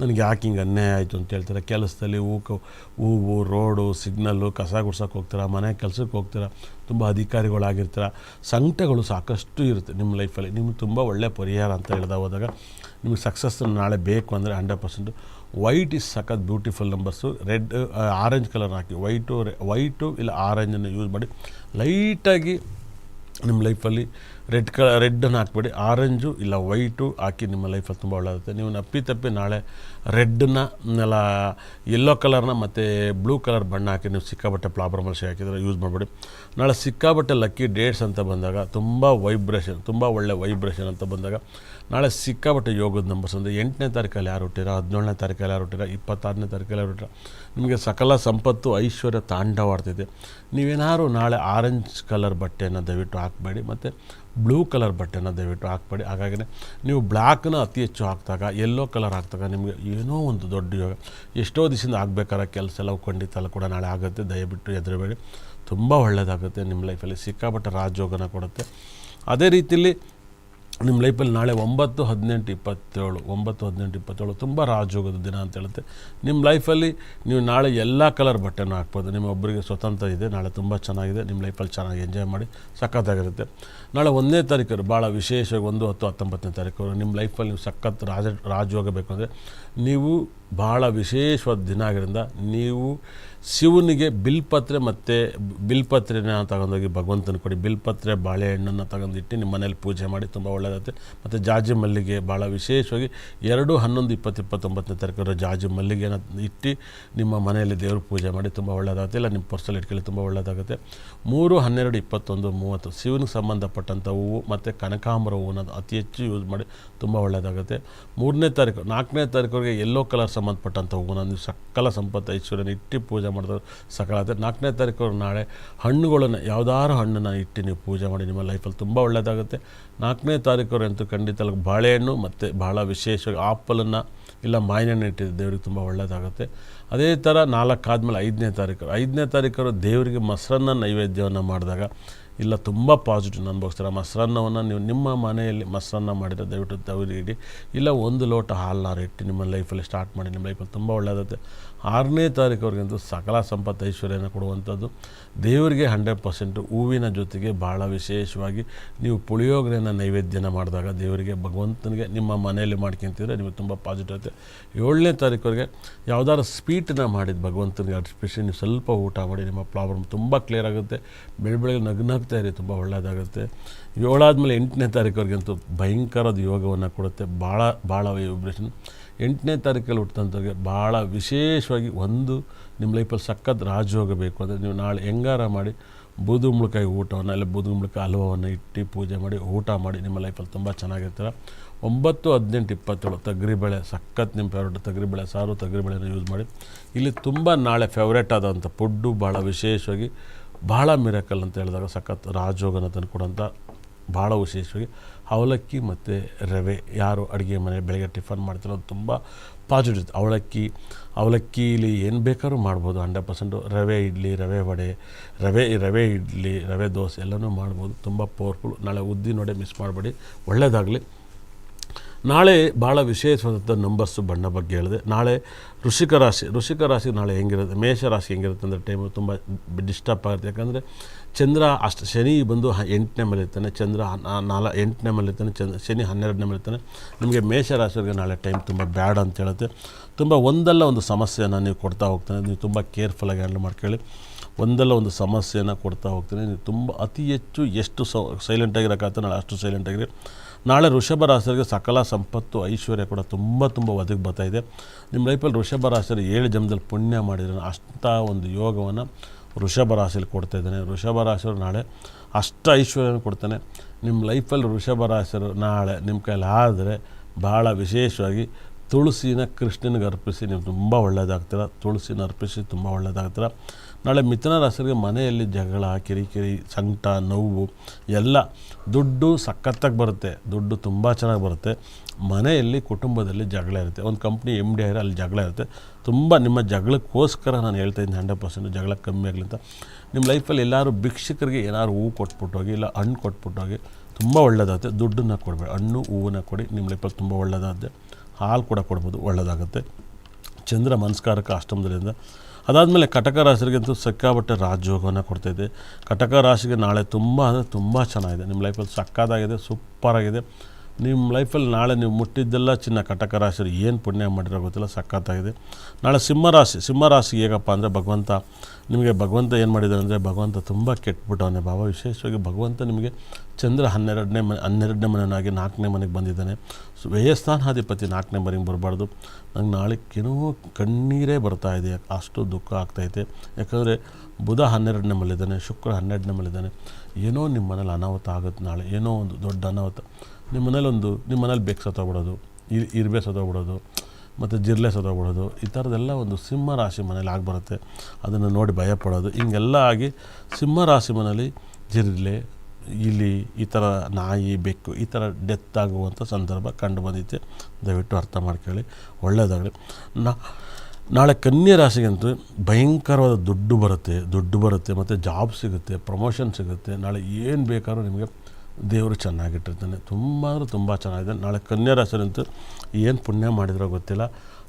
ನನಗೆ ಯಾಕೆ ಹಿಂಗೆ ಅನ್ಯಾಯ ಆಯಿತು ಅಂತ ಹೇಳ್ತಾರೆ. ಕೆಲಸದಲ್ಲಿ ಊಕ, ಹೂವು, ರೋಡು ಸಿಗ್ನಲ್ಲು ಕಸ ಗುಡ್ಸೋಕೆ ಹೋಗ್ತೀರಾ, ಮನೆ ಕೆಲಸಕ್ಕೆ ಹೋಗ್ತೀರಾ, ತುಂಬ ಅಧಿಕಾರಿಗಳಾಗಿರ್ತೀರ, ಸಂಕಟಗಳು ಸಾಕಷ್ಟು ಇರುತ್ತೆ ನಿಮ್ಮ ಲೈಫಲ್ಲಿ ನಿಮ್ಗೆ ತುಂಬ ಒಳ್ಳೆಯ ಪರಿಹಾರ ಅಂತ ಹೇಳ್ದ ಹೋದಾಗ ನಿಮಗೆ ಸಕ್ಸಸ್ ನಾಳೆ ಬೇಕು ಅಂದರೆ ಹಂಡ್ರೆಡ್ ಪರ್ಸೆಂಟು ವೈಟ್ ಇಸ್ ಸಖತ್ beautiful numbers red orange colour ಹಾಕಿ. ವೈಟು ವೈಟು ಇಲ್ಲ ಆರೆಂಜನ್ನು ಯೂಸ್ ಮಾಡಿ ಲೈಟಾಗಿ ನಿಮ್ಮ ಲೈಫಲ್ಲಿ ರೆಡ್ ಕ ರೆಡ್ಡನ್ನು ಹಾಕ್ಬೇಡಿ. ಆರೆಂಜು ಇಲ್ಲ, ವೈಟು ಹಾಕಿ ನಿಮ್ಮ ಲೈಫಲ್ಲಿ ತುಂಬ ಒಳ್ಳೆಯದಾಗುತ್ತೆ. ನೀವು ನಪ್ಪಿ ತಪ್ಪಿ ನಾಳೆ ಎಲ್ಲ ಯೆಲ್ಲೋ ಕಲರ್ನ ಮತ್ತು ಬ್ಲೂ ಕಲರ್ ಬಣ್ಣ ಹಾಕಿ ನೀವು ಸಿಕ್ಕಾಬಟ್ಟೆ ಪ್ಲಾಬ್ರಮಲ್ ಶೇ ಹಾಕಿದರೆ ಯೂಸ್ ಮಾಡಬೇಡಿ. ನಾಳೆ ಸಿಕ್ಕಾಬಟ್ಟೆ ಲಕ್ಕಿ ಡೇಟ್ಸ್ ಅಂತ ಬಂದಾಗ, ತುಂಬ ವೈಬ್ರೇಷನ್ ತುಂಬ ಒಳ್ಳೆ ವೈಬ್ರೇಷನ್ ಅಂತ ಬಂದಾಗ, ನಾಳೆ ಸಿಕ್ಕಾಬಟ್ಟೆ ಯೋಗದ ನಂಬರ್ಸ್ ಅಂದರೆ ಎಂಟನೇ ತಾರೀಕಲ್ಲಿ ಯಾರು ಹುಟ್ಟಿರೋ, ಹದಿನೇಳನೇ ತಾರೀಕಲ್ಲಿ ಯಾರು ಹುಟ್ಟಿರೋ, ಇಪ್ಪತ್ತಾರನೇ ತಾರೀಕಲ್ಲಿ ಯಾರು ಹುಟ್ಟಿರೋ, ನಿಮಗೆ ಸಕಲ ಸಂಪತ್ತು, ಐಶ್ವರ್ಯ ತಾಂಡವಾಡ್ತಿದೆ ನೀವೇನಾದ್ರು ನಾಳೆ ಆರೆಂಜ್ ಕಲರ್ ಬಟ್ಟೆಯನ್ನು ದಯವಿಟ್ಟು ಹಾಕಬೇಡಿ. ಮತ್ತು ಬ್ಲೂ ಕಲರ್ ಬಟ್ಟೆನ ದಯವಿಟ್ಟು ಹಾಕ್ಬೇಡಿ. ಹಾಗಾಗಿ ನೀವು ಬ್ಲ್ಯಾಕ್ನ ಅತಿ ಹೆಚ್ಚು ಹಾಕಿದಾಗ ಎಲ್ಲೋ ಕಲರ್ ಹಾಕಿದಾಗ ನಿಮಗೆ ಏನೋ ಒಂದು ದೊಡ್ಡ ಯೋಗ. ಎಷ್ಟೋ ದಿವಸದಿಂದ ಆಗಬೇಕಾದ್ರೆ ಕೆಲಸ ಎಲ್ಲ ಖಂಡಿತ ಕೂಡ ನಾಳೆ ಆಗುತ್ತೆ. ದಯವಿಟ್ಟು ಹೆದರಬೇಡಿ. ತುಂಬ ಒಳ್ಳೆಯದಾಗುತ್ತೆ ನಿಮ್ಮ ಲೈಫಲ್ಲಿ ಸಿಕ್ಕಾಪಟ್ಟೆ ರಾಜಯೋಗನ ಕೊಡುತ್ತೆ. ಅದೇ ರೀತಿಯಲ್ಲಿ ನಿಮ್ಮ ಲೈಫಲ್ಲಿ ನಾಳೆ ಒಂಬತ್ತು ಹದಿನೆಂಟು ಇಪ್ಪತ್ತೇಳು, ಒಂಬತ್ತು ಹದಿನೆಂಟು ಇಪ್ಪತ್ತೇಳು ತುಂಬ ರಾಜಯೋಗದ ದಿನ ಅಂತ ಹೇಳುತ್ತೆ. ನಿಮ್ಮ ಲೈಫಲ್ಲಿ ನೀವು ನಾಳೆ ಎಲ್ಲ ಕಲರ್ ಬಟ್ಟೆನೂ ಹಾಕ್ಬೋದು. ನಿಮ್ಮ ಒಬ್ಬರಿಗೆ ಸ್ವತಂತ್ರ ಇದೆ. ನಾಳೆ ತುಂಬ ಚೆನ್ನಾಗಿದೆ. ನಿಮ್ಮ ಲೈಫಲ್ಲಿ ಚೆನ್ನಾಗಿ ಎಂಜಾಯ್ ಮಾಡಿ, ಸಖತ್ತಾಗಿರುತ್ತೆ. ನಾಳೆ ಒಂದನೇ ತಾರೀಕು ಭಾಳ ವಿಶೇಷವಾಗಿ ಒಂದು ಹತ್ತು ಹತ್ತೊಂಬತ್ತನೇ ತಾರೀಕು. ನಿಮ್ಮ ಲೈಫಲ್ಲಿ ನೀವು ಸಖತ್ ರಾಜ, ರಾಜಯೋಗ ಬೇಕು ಅಂದರೆ ನೀವು ಭಾಳ ವಿಶೇಷವಾದ ದಿನ ಆಗಿರೋದ್ರಿಂದ ನೀವು ಶಿವನಿಗೆ ಬಿಲ್ಪತ್ರೆ ಮತ್ತು ಬಿಲ್ಪತ್ರೆನ ತಗೊಂಡೋಗಿ ಭಗವಂತನ ಕೊಡಿ. ಬಿಲ್ಪತ್ರೆ, ಬಾಳೆಹಣ್ಣನ್ನು ತಗೊಂಡಿಟ್ಟು ನಿಮ್ಮ ಮನೇಲಿ ಪೂಜೆ ಮಾಡಿ ತುಂಬ ಒಳ್ಳೆಯದಾಗುತ್ತೆ ಮತ್ತು ಜಾಜಿ ಮಲ್ಲಿಗೆ ಭಾಳ ವಿಶೇಷವಾಗಿ ಎರಡು ಹನ್ನೊಂದು ಇಪ್ಪತ್ತು ಇಪ್ಪತ್ತೊಂಬತ್ತನೇ ತಾರೀಕು ಜಾಜಿ ಮಲ್ಲಿಗೆನ ಇಟ್ಟು ನಿಮ್ಮ ಮನೆಯಲ್ಲಿ ದೇವ್ರ ಪೂಜೆ ಮಾಡಿ ತುಂಬ ಒಳ್ಳೆಯದಾಗುತ್ತೆ ಇಲ್ಲ ನಿಮ್ಮ ಪರ್ಸಲ್ಲಿ ಇಟ್ಕೊಳ್ಳಿ ತುಂಬ ಒಳ್ಳೆಯದಾಗುತ್ತೆ ಮೂರು, ಹನ್ನೆರಡು, ಇಪ್ಪತ್ತೊಂದು, ಮೂವತ್ತು ಶಿವನಿಗೆ ಸಂಬಂಧಪಟ್ಟಂಥ ಹೂವು ಮತ್ತು ಕನಕಾಂಬರ ಹೂವನ್ನು ಅತಿ ಹೆಚ್ಚು ಯೂಸ್ ಮಾಡಿ ತುಂಬ ಒಳ್ಳೆಯದಾಗುತ್ತೆ ಮೂರನೇ ತಾರೀಕು, ನಾಲ್ಕನೇ ತಾರೀಕುವರೆಗೆ ಎಲ್ಲೋ ಕಲರ್ ಸಂಬಂಧಪಟ್ಟಂಥ ಹೂವನ್ನ ನೀವು ಸಕಲ ಸಂಪತ್ತು ಐಶ್ವರ್ಯನ ಇಟ್ಟು ಪೂಜೆ ಮಾಡಿದ್ರೆ ಸಕಲ ಆದರೆ ನಾಲ್ಕನೇ ತಾರೀಕು ನಾಳೆ ಹಣ್ಣುಗಳನ್ನು, ಯಾವುದಾದ್ರು ಹಣ್ಣನ್ನು ಇಟ್ಟು ನೀವು ಪೂಜೆ ಮಾಡಿ ನಿಮ್ಮ ಲೈಫಲ್ಲಿ ತುಂಬ ಒಳ್ಳೆಯದಾಗುತ್ತೆ ನಾಲ್ಕನೇ ತಾರೀಕುವರೆಂತೂ ಖಂಡಿತ ಅಲ್ಲಿ ಬಾಳೆಹಣ್ಣು ಮತ್ತು ಭಾಳ ವಿಶೇಷವಾಗಿ ಆಪಲನ್ನು ಇಲ್ಲ ಮಾಯಿನಣ್ಣು ಇಟ್ಟಿದ್ದು ದೇವ್ರಿಗೆ ತುಂಬ ಒಳ್ಳೆಯದಾಗುತ್ತೆ ಅದೇ ಥರ ನಾಲ್ಕು ಆದಮೇಲೆ ಐದನೇ ತಾರೀಕು. ಐದನೇ ತಾರೀಕು ದೇವರಿಗೆ ಮೊಸರನ್ನ ನೈವೇದ್ಯವನ್ನು ಮಾಡಿದಾಗ ಇಲ್ಲ, ತುಂಬ ಪಾಸಿಟಿವ್ ಅನುಭವಿಸ್ತಾರೆ ಮೊಸರನ್ನವನ್ನು ನೀವು ನಿಮ್ಮ ಮನೆಯಲ್ಲಿ ಮೊಸರನ್ನ ಮಾಡಿದರೆ ದಯವಿಟ್ಟು ತವರಿ ಇಡಿ. ಇಲ್ಲ, ಒಂದು ಲೋಟ ಹಾಲನ್ನಾರು ಇಟ್ಟು ನಿಮ್ಮ ಲೈಫಲ್ಲಿ ಸ್ಟಾರ್ಟ್ ಮಾಡಿ, ನಿಮ್ಮ ಲೈಫಲ್ಲಿ ತುಂಬ ಒಳ್ಳೆಯದಾಗುತ್ತೆ ಆರನೇ ತಾರೀಕುವರೆಗಂತೂ ಸಕಲ ಸಂಪತ್ತು ಐಶ್ವರ್ಯನ ಕೊಡುವಂಥದ್ದು. ದೇವರಿಗೆ ಹಂಡ್ರೆಡ್ ಪರ್ಸೆಂಟು ಹೂವಿನ ಜೊತೆಗೆ ಭಾಳ ವಿಶೇಷವಾಗಿ ನೀವು ಪುಳಿಯೋಗರೆಯನ್ನು ನೈವೇದ್ಯನ ಮಾಡಿದಾಗ ದೇವರಿಗೆ ಭಗವಂತನಿಗೆ ನಿಮ್ಮ ಮನೆಯಲ್ಲಿ ಮಾಡ್ಕೊಂತಿದ್ರೆ ನಿಮಗೆ ತುಂಬ ಪಾಸಿಟಿವ್ ಆಗುತ್ತೆ. ಏಳನೇ ತಾರೀಕುವರೆಗೆ ಯಾವುದಾದ್ರು ಸ್ವೀಟನ್ನ ಮಾಡಿದ ಭಗವಂತನಿಗೆ ಅರ್ಪಿಸಿ ನೀವು ಸ್ವಲ್ಪ ಊಟ ಮಾಡಿ ನಿಮ್ಮ ಪ್ರಾಬ್ಲಮ್ ತುಂಬ ಕ್ಲಿಯರ್ ಆಗುತ್ತೆ. ಬೆಳ ಬೆಳಗ್ಗೆ ನಗ್ನಾಗ್ತಾ ಇರಿ, ತುಂಬ ಒಳ್ಳೆಯದಾಗುತ್ತೆ ಏಳಾದ್ಮೇಲೆ ಎಂಟನೇ ತಾರೀಕುವರೆಗಂತೂ ಭಯಂಕರದ ಯೋಗವನ್ನು ಕೊಡುತ್ತೆ. ಭಾಳ ಭಾಳ ವೈಬ್ರೇಷನ್ ಎಂಟನೇ ತಾರೀಕಲ್ಲಿ ಹುಟ್ಟಿದಂಥವ್ರಿಗೆ ಭಾಳ ವಿಶೇಷವಾಗಿ ಒಂದು ನಿಮ್ಮ ಲೈಫಲ್ಲಿ ಸಖತ್ ರಾಜಯೋಗ ಬೇಕು. ಅಂದರೆ ನೀವು ನಾಳೆ ಹೆಂಗಾರ ಮಾಡಿ ಬೂದುಂಬಳಕಾಯಿ ಊಟವನ್ನು ಬೂದು ಮುಳ್ಕಾಯಿ ಹಲ್ವವನ್ನು ಇಟ್ಟು ಪೂಜೆ ಮಾಡಿ, ಊಟ ಮಾಡಿ ನಿಮ್ಮ ಲೈಫಲ್ಲಿ ತುಂಬ ಚೆನ್ನಾಗಿರ್ತೀರ. ಒಂಬತ್ತು, ಹದಿನೆಂಟು, ಇಪ್ಪತ್ತೇಳು ತಗ್ರಿಬೇಳೆ ಸಖತ್ ನಿಮ್ಮ ಫೇವ್ರೇಟ್ ತಗ್ರಿಬೇಳೆ ಸಾರು ತಗ್ರಿಬೇಳೆನ ಯೂಸ್ ಮಾಡಿ. ಇಲ್ಲಿ ತುಂಬ ನಾಳೆ ಫೇವ್ರೇಟ್ ಆದಂಥ ಫುಡ್ಡು ಭಾಳ ವಿಶೇಷವಾಗಿ ಭಾಳ ಮಿರಕಲ್ ಅಂತ ಹೇಳಿದಾಗ ಸಖತ್ ರಾಜೋಗನ ತಂದು ಕೊಡೋಂಥ ಭಾಳ ವಿಶೇಷವಾಗಿ ಅವಲಕ್ಕಿ ಮತ್ತು ರವೆ, ಯಾರು ಅಡುಗೆ ಮನೆ ಬೆಳಗ್ಗೆ ಟಿಫನ್ ಮಾಡ್ತಾರೋ ತುಂಬ ಪಾಸಿಟಿವ್ ಅವಲಕ್ಕಿ, ಅವಲಕ್ಕಿಲಿ ಏನು ಬೇಕಾದ್ರೂ ಮಾಡ್ಬೋದು ಹಂಡ್ರೆಡ್ ಪರ್ಸೆಂಟು ರವೆ ಇಡ್ಲಿ, ರವೆ ವಡೆ, ರವೆ ರವೆ ಇಡ್ಲಿ, ರವೆ ದೋಸೆ ಎಲ್ಲನೂ ಮಾಡ್ಬೋದು. ತುಂಬ ಪವರ್ಫುಲ್ ನಾಳೆ ಉದ್ದಿನ ವಡೆ ಮಿಸ್ ಮಾಡಬೇಡಿ. ಒಳ್ಳೆಯದಾಗಲಿ ನಾಳೆ ಭಾಳ ವಿಶೇಷವಾದಂಥ ನಂಬರ್ಸ್ ಬಣ್ಣ ಬಗ್ಗೆ ಹೇಳಿದೆ. ನಾಳೆ ಋಷಿಕ ರಾಶಿ. ಋಷಿಕ ರಾಶಿ ನಾಳೆ ಹೆಂಗಿರುತ್ತೆ? ಮೇಷ ರಾಶಿ ಹೆಂಗಿರುತ್ತೆ ಅಂದರೆ ಟೈಮು ತುಂಬ ಡಿಸ್ಟರ್ಬ್ ಆಗುತ್ತೆ. ಯಾಕಂದರೆ ಚಂದ್ರ ಅಷ್ಟು ಶನಿ ಬಂದು ಎಂಟನೇ ಮೇಲೆ ಇರ್ತಾನೆ. ಚಂದ್ರ ನಾಲ್ ಎಂಟನೇ ಮೇಲೆ ಇರ್ತಾನೆ. ಚಂದ್ರ ಶನಿ ಹನ್ನೆರಡನೇ ಮೇಲೆ ಇರ್ತಾನೆ. ನಿಮಗೆ ಮೇಷ ರಾಶಿಯವರಿಗೆ ನಾಳೆ ಟೈಮ್ ತುಂಬ ಬ್ಯಾಡ್ ಅಂತ ಹೇಳುತ್ತೆ. ತುಂಬ ಒಂದಲ್ಲ ಒಂದು ಸಮಸ್ಯೆಯನ್ನು ನೀವು ಕೊಡ್ತಾ ಹೋಗ್ತಾನೆ. ನೀವು ತುಂಬ ಕೇರ್ಫುಲ್ಲಾಗಿ ಹ್ಯಾಂಡಲ್ ಮಾಡ್ಕೊಳ್ಳಿ. ಒಂದಲ್ಲ ಒಂದು ಸಮಸ್ಯೆಯನ್ನು ಕೊಡ್ತಾ ಹೋಗ್ತೀನಿ. ನೀವು ತುಂಬ ಅತಿ ಹೆಚ್ಚು ಎಷ್ಟು ಸೌ ಸೈಲೆಂಟಾಗಿರೋಕ್ಕಾಗ್ತದೆ ನಾಳೆ ಅಷ್ಟು ಸೈಲೆಂಟಾಗಿರಿ ನಾಳೆ ಋಷಭ ರಾಶಿಯವರಿಗೆ ಸಕಲ ಸಂಪತ್ತು, ಐಶ್ವರ್ಯ ಕೂಡ ತುಂಬ ತುಂಬ ಒದಗಿ ಇದೆ. ನಿಮ್ಮ ಲೈಫಲ್ಲಿ ಋಷಭ ರಾಶಿಯವರು ಏಳು ಜನ್ಮದಲ್ಲಿ ಪುಣ್ಯ ಮಾಡಿದ್ರೆ ಅಷ್ಟ ಒಂದು ಯೋಗವನ್ನು ವೃಷಭ ರಾಶಿಯಲ್ಲಿ ಕೊಡ್ತಾ ಇದ್ದಾನೆ. ವೃಷಭ ರಾಶಿಯವರು ನಾಳೆ ಅಷ್ಟ ಐಶ್ವರ್ಯನ ಕೊಡ್ತಾನೆ. ನಿಮ್ಮ ಲೈಫಲ್ಲಿ ಋಷಭ ರಾಶಿಯವರು ನಾಳೆ ನಿಮ್ಮ ಕೈಯಲ್ಲಿ ಆದರೆ ಭಾಳ ವಿಶೇಷವಾಗಿ ತುಳಸಿನ ಕೃಷ್ಣನಿಗೆ ಅರ್ಪಿಸಿ ನೀವು ತುಂಬ ಒಳ್ಳೆಯದಾಗ್ತೀರ ತುಳಸಿನ ಅರ್ಪಿಸಿ ತುಂಬ ಒಳ್ಳೆಯದಾಗ್ತೀರ ನಾಳೆ ಮಿಥುನ ರಾಶಿಗೆ ಮನೆಯಲ್ಲಿ ಜಗಳ, ಕಿರಿಕಿರಿ, ಸಂಕಟ, ನೋವು ಎಲ್ಲ ದುಡ್ಡು ಸಖತ್ತಾಗಿ ಬರುತ್ತೆ. ದುಡ್ಡು ತುಂಬ ಚೆನ್ನಾಗಿ ಬರುತ್ತೆ. ಮನೆಯಲ್ಲಿ, ಕುಟುಂಬದಲ್ಲಿ ಜಗಳ ಇರುತ್ತೆ. ಒಂದು ಕಂಪ್ನಿ ಎಂ ಡಿ ಅಲ್ಲಿ ಜಗಳ ಇರುತ್ತೆ. ತುಂಬ ನಿಮ್ಮ ಜಗಳಕ್ಕೋಸ್ಕರ ನಾನು ಹೇಳ್ತಾ ಇದ್ದೀನಿ ಹಂಡ್ರೆಡ್ ಪರ್ಸೆಂಟ್ ಜಗಳ ಕಮ್ಮಿ ಆಗಲಿ ಅಂತ. ನಿಮ್ಮ ಲೈಫಲ್ಲಿ ಎಲ್ಲರೂ ಭಿಕ್ಷಕರಿಗೆ ಏನಾದ್ರು ಹೂ ಕೊಟ್ಬಿಟ್ಟೋಗಿ, ಇಲ್ಲ ಹಣ್ಣು ಕೊಟ್ಬಿಟ್ಟೋಗಿ ತುಂಬ ಒಳ್ಳೆಯದಾಗುತ್ತೆ ದುಡ್ಡನ್ನು ಕೊಡಬೇಡಿ. ಹಣ್ಣು, ಹೂವನ್ನು ಕೊಡಿ. ನಿಮ್ಮ ಲೈಫಲ್ಲಿ ತುಂಬ ಒಳ್ಳೆಯದಾಗುತ್ತೆ ಹಾಲು ಕೂಡ ಕೊಡ್ಬೋದು. ಒಳ್ಳೆಯದಾಗುತ್ತೆ ಚಂದ್ರ ಮನಸ್ಕಾರಕ ಅಷ್ಟಮದಲ್ಲಿಂದ ಅದಾದಮೇಲೆ ಕಟಕ ರಾಶಿಗಂತೂ ಸಿಕ್ಕಾಪಟ್ಟೆ ರಾಜಯೋಗವನ್ನು ಕೊಡ್ತಾಯಿದೆ. ಕಟಕ ರಾಶಿಗೆ ನಾಳೆ ತುಂಬ ಅಂದರೆ ತುಂಬ ಚೆನ್ನಾಗಿದೆ. ನಿಮ್ಮ ಲೈಫಲ್ಲಿ ಸಕ್ಕದಾಗಿದೆ ಸೂಪರಾಗಿದೆ ನಿಮ್ಮ ಲೈಫಲ್ಲಿ ನಾಳೆ ನೀವು ಮುಟ್ಟಿದ್ದೆಲ್ಲ ಚಿನ್ನ ಕಟಕ ರಾಶಿ ಏನು ಪುಣ್ಯ ಮಾಡಿರೋ ಗೊತ್ತಿಲ್ಲ, ಸಖತ್ತಾಗಿದೆ. ನಾಳೆ ಸಿಂಹರಾಶಿ ಸಿಂಹರಾಶಿ ಹೇಗಪ್ಪ ಅಂದರೆ ಭಗವಂತ ನಿಮಗೆ ಭಗವಂತ ಏನು ಮಾಡಿದ್ದಾನೆ ಅಂದರೆ ಭಗವಂತ ತುಂಬ ಕೆಟ್ಬಿಟ್ಟವನೇ ಭಾವ. ವಿಶೇಷವಾಗಿ ಭಗವಂತ ನಿಮಗೆ ಚಂದ್ರ ಹನ್ನೆರಡನೇ ಮನೆ ಹನ್ನೆರಡನೇ ಮನೆಯನ್ನಾಗಿ ನಾಲ್ಕನೇ ಮನೆಗೆ ಬಂದಿದ್ದಾನೆ. ವ್ಯಯಸ್ಥಾನಾಧಿಪತಿ ನಾಲ್ಕನೇ ಮನೆಗೆ ಬರಬಾರ್ದು. ನಂಗೆ ನಾಳೆ ಏನೋ ಕಣ್ಣೀರೇ ಬರ್ತಾ ಇದೆ, ಅಷ್ಟು ದುಃಖ ಆಗ್ತೈತೆ ಯಾಕಂದರೆ ಬುಧ ಹನ್ನೆರಡನೇ ಮಲ್ಲಿದ್ದಾನೆ ಶುಕ್ರ ಹನ್ನೆರಡನೇ ಮಲ್ಲಿದ್ದಾನೆ ಏನೋ ನಿಮ್ಮ ಮನೇಲಿ ಅನಾಹುತ ಆಗುತ್ತೆ ನಾಳೆ, ಏನೋ ಒಂದು ದೊಡ್ಡ ಅನಾಹುತ. ನಿಮ್ಮ ಒಂದು ನಿಮ್ಮ ಮನೇಲಿ ಬೆಕ್ಕು ಸತ್ತೋಗ್ಬಿಡೋದು ಇರ್ ಇರ್ಬೆ ಸತ್ತೋಗ್ಬಿಡೋದು ಮತ್ತು ಜಿರ್ಲೆ ಸತ್ತೋಗ್ಬಿಡೋದು ಈ ಥರದ್ದೆಲ್ಲ ಒಂದು ಸಿಂಹ ರಾಶಿ ಮನೇಲಿ ಆಗಿಬರುತ್ತೆ. ಅದನ್ನು ನೋಡಿ ಭಯಪಡೋದು. ಹಿಂಗೆಲ್ಲ ಆಗಿ ಸಿಂಹ ರಾಶಿ ಮನೇಲಿ ಜಿರ್ಲೆ, ಇಲಿ, ಈ ಥರ ನಾಯಿ, ಬೆಕ್ಕು, ಈ ಥರ ಡೆತ್ ಆಗುವಂಥ ಸಂದರ್ಭ ಕಂಡು ಬಂದಿತ್ತು ದಯವಿಟ್ಟು ಅರ್ಥ ಮಾಡ್ಕೊಳ್ಳಿ. ಒಳ್ಳೆಯದಾಗಲಿ. ನಾ, ನಾಳೆ ಕನ್ಯಾ ರಾಶಿಗಂತೂ ಭಯಂಕರವಾದ ದುಡ್ಡು ಬರುತ್ತೆ ದುಡ್ಡು ಬರುತ್ತೆ, ಮತ್ತು ಜಾಬ್ ಸಿಗುತ್ತೆ, ಪ್ರಮೋಷನ್ ಸಿಗುತ್ತೆ. ನಾಳೆ ಏನು ಬೇಕಾದ್ರೂ ನಿಮಗೆ ದೇವರು ಚೆನ್ನಾಗಿಟ್ಟಿರ್ತಾನೆ. ತುಂಬ ಅಂದರೆ ತುಂಬ ಚೆನ್ನಾಗಿದೆ. ನಾಳೆ ಕನ್ಯಾ ಏನು ಪುಣ್ಯ ಮಾಡಿದ್ರೋ ಗೊತ್ತಿಲ್ಲ.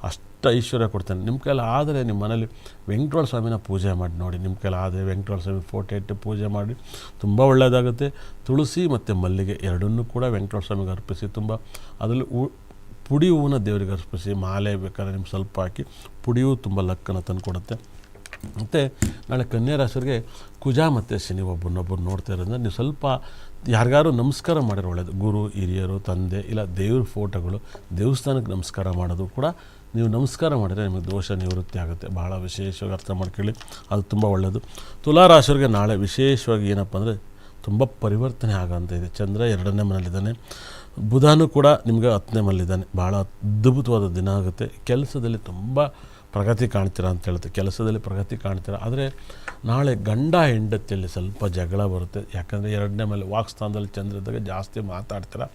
ಅಷ್ಟು ಐಶ್ವರ್ಯ ಕೊಡ್ತಾನೆ. ನಿಮ್ಮ ಕೈಲಿ ಆದರೆ ನಿಮ್ಮ ಮನೇಲಿ ವೆಂಕಟೇಶ್ವರ ಸ್ವಾಮಿನ ಪೂಜೆ ಮಾಡಿ ನೋಡಿ. ನಿಮ್ಮ ಕೈಲಿ ಆದರೆ ವೆಂಕಟೇಶ್ವರ ಸ್ವಾಮಿ ಫೋಟೋ ಇಟ್ಟು ಪೂಜೆ ಮಾಡಿ. ತುಂಬ ಒಳ್ಳೆಯದಾಗುತ್ತೆ ತುಳಸಿ ಮತ್ತು ಮಲ್ಲಿಗೆ ಎರಡನ್ನೂ ಕೂಡ ವೆಂಕಟೇಶ್ವರ ಸ್ವಾಮಿಗೆ ಅರ್ಪಿಸಿ ತುಂಬ ಅದರಲ್ಲಿ ಪುಡಿ ಹೂವನ್ನ ದೇವರಿಗೆ ಅರ್ಪಿಸಿ ಮಾಲೆ ಬೇಕಾದ್ರೆ ನಿಮ್ಗೆ ಸ್ವಲ್ಪ ಹಾಕಿ ಪುಡಿಯೂ ತುಂಬ ಲಕ್ಕನ್ನು ತಂದು ಕೊಡುತ್ತೆ ಮತ್ತು ನಾಳೆ ಕನ್ಯಾ ರಾಶಿಯವರಿಗೆ ಕುಜ ಮತ್ತು ಶನಿ ಒಬ್ಬನೊಬ್ಬರು ನೋಡ್ತಾ ಇರೋದ್ರಿಂದ ನೀವು ಸ್ವಲ್ಪ ಯಾರಿಗಾರು ನಮಸ್ಕಾರ ಮಾಡಿರೋ ಒಳ್ಳೆಯದು ಗುರು, ಹಿರಿಯರು, ತಂದೆ, ಇಲ್ಲ ದೇವ್ರ ಫೋಟೋಗಳು, ದೇವಸ್ಥಾನಕ್ಕೆ ನಮಸ್ಕಾರ ಮಾಡೋದು ಕೂಡ ನೀವು ನಮಸ್ಕಾರ ಮಾಡಿದರೆ ನಿಮಗೆ ದೋಷ ನಿವೃತ್ತಿ ಆಗುತ್ತೆ. ಭಾಳ ವಿಶೇಷವಾಗಿ ಅರ್ಥ ಮಾಡ್ಕೊಳ್ಳಿ. ಅದು ತುಂಬ ಒಳ್ಳೆಯದು ತುಲಾರಾಶಿಯವರಿಗೆ ನಾಳೆ ವಿಶೇಷವಾಗಿ ಏನಪ್ಪ ಅಂದರೆ ತುಂಬ ಪರಿವರ್ತನೆ ಆಗೋಂಥ ಇದೆ. ಚಂದ್ರ ಎರಡನೇ ಮನೇಲಿದ್ದಾನೆ ಬುಧನೂ ಕೂಡ ನಿಮಗೆ ಹತ್ತನೇ ಮಲ್ಲಿದ್ದಾನೆ. ಭಾಳ ಅದ್ಭುತವಾದ ದಿನ ಆಗುತ್ತೆ. ಕೆಲಸದಲ್ಲಿ ತುಂಬ ಪ್ರಗತಿ ಕಾಣ್ತೀರಾ ಅಂತ ಹೇಳುತ್ತೆ. ಕೆಲಸದಲ್ಲಿ ಪ್ರಗತಿ ಕಾಣ್ತೀರಾ. ಆದರೆ ನಾಳೆ ಗಂಡ ಹೆಂಡತಿಯಲ್ಲಿ ಸ್ವಲ್ಪ ಜಗಳ ಬರುತ್ತೆ. ಯಾಕಂದರೆ ಎರಡನೇ ಮೇಲೆ ವಾಕ್ಸ್ಥಾನದಲ್ಲಿ ಚಂದ್ರ ಇದ್ದಾಗ ಜಾಸ್ತಿ ಮಾತಾಡ್ತೀರಾ?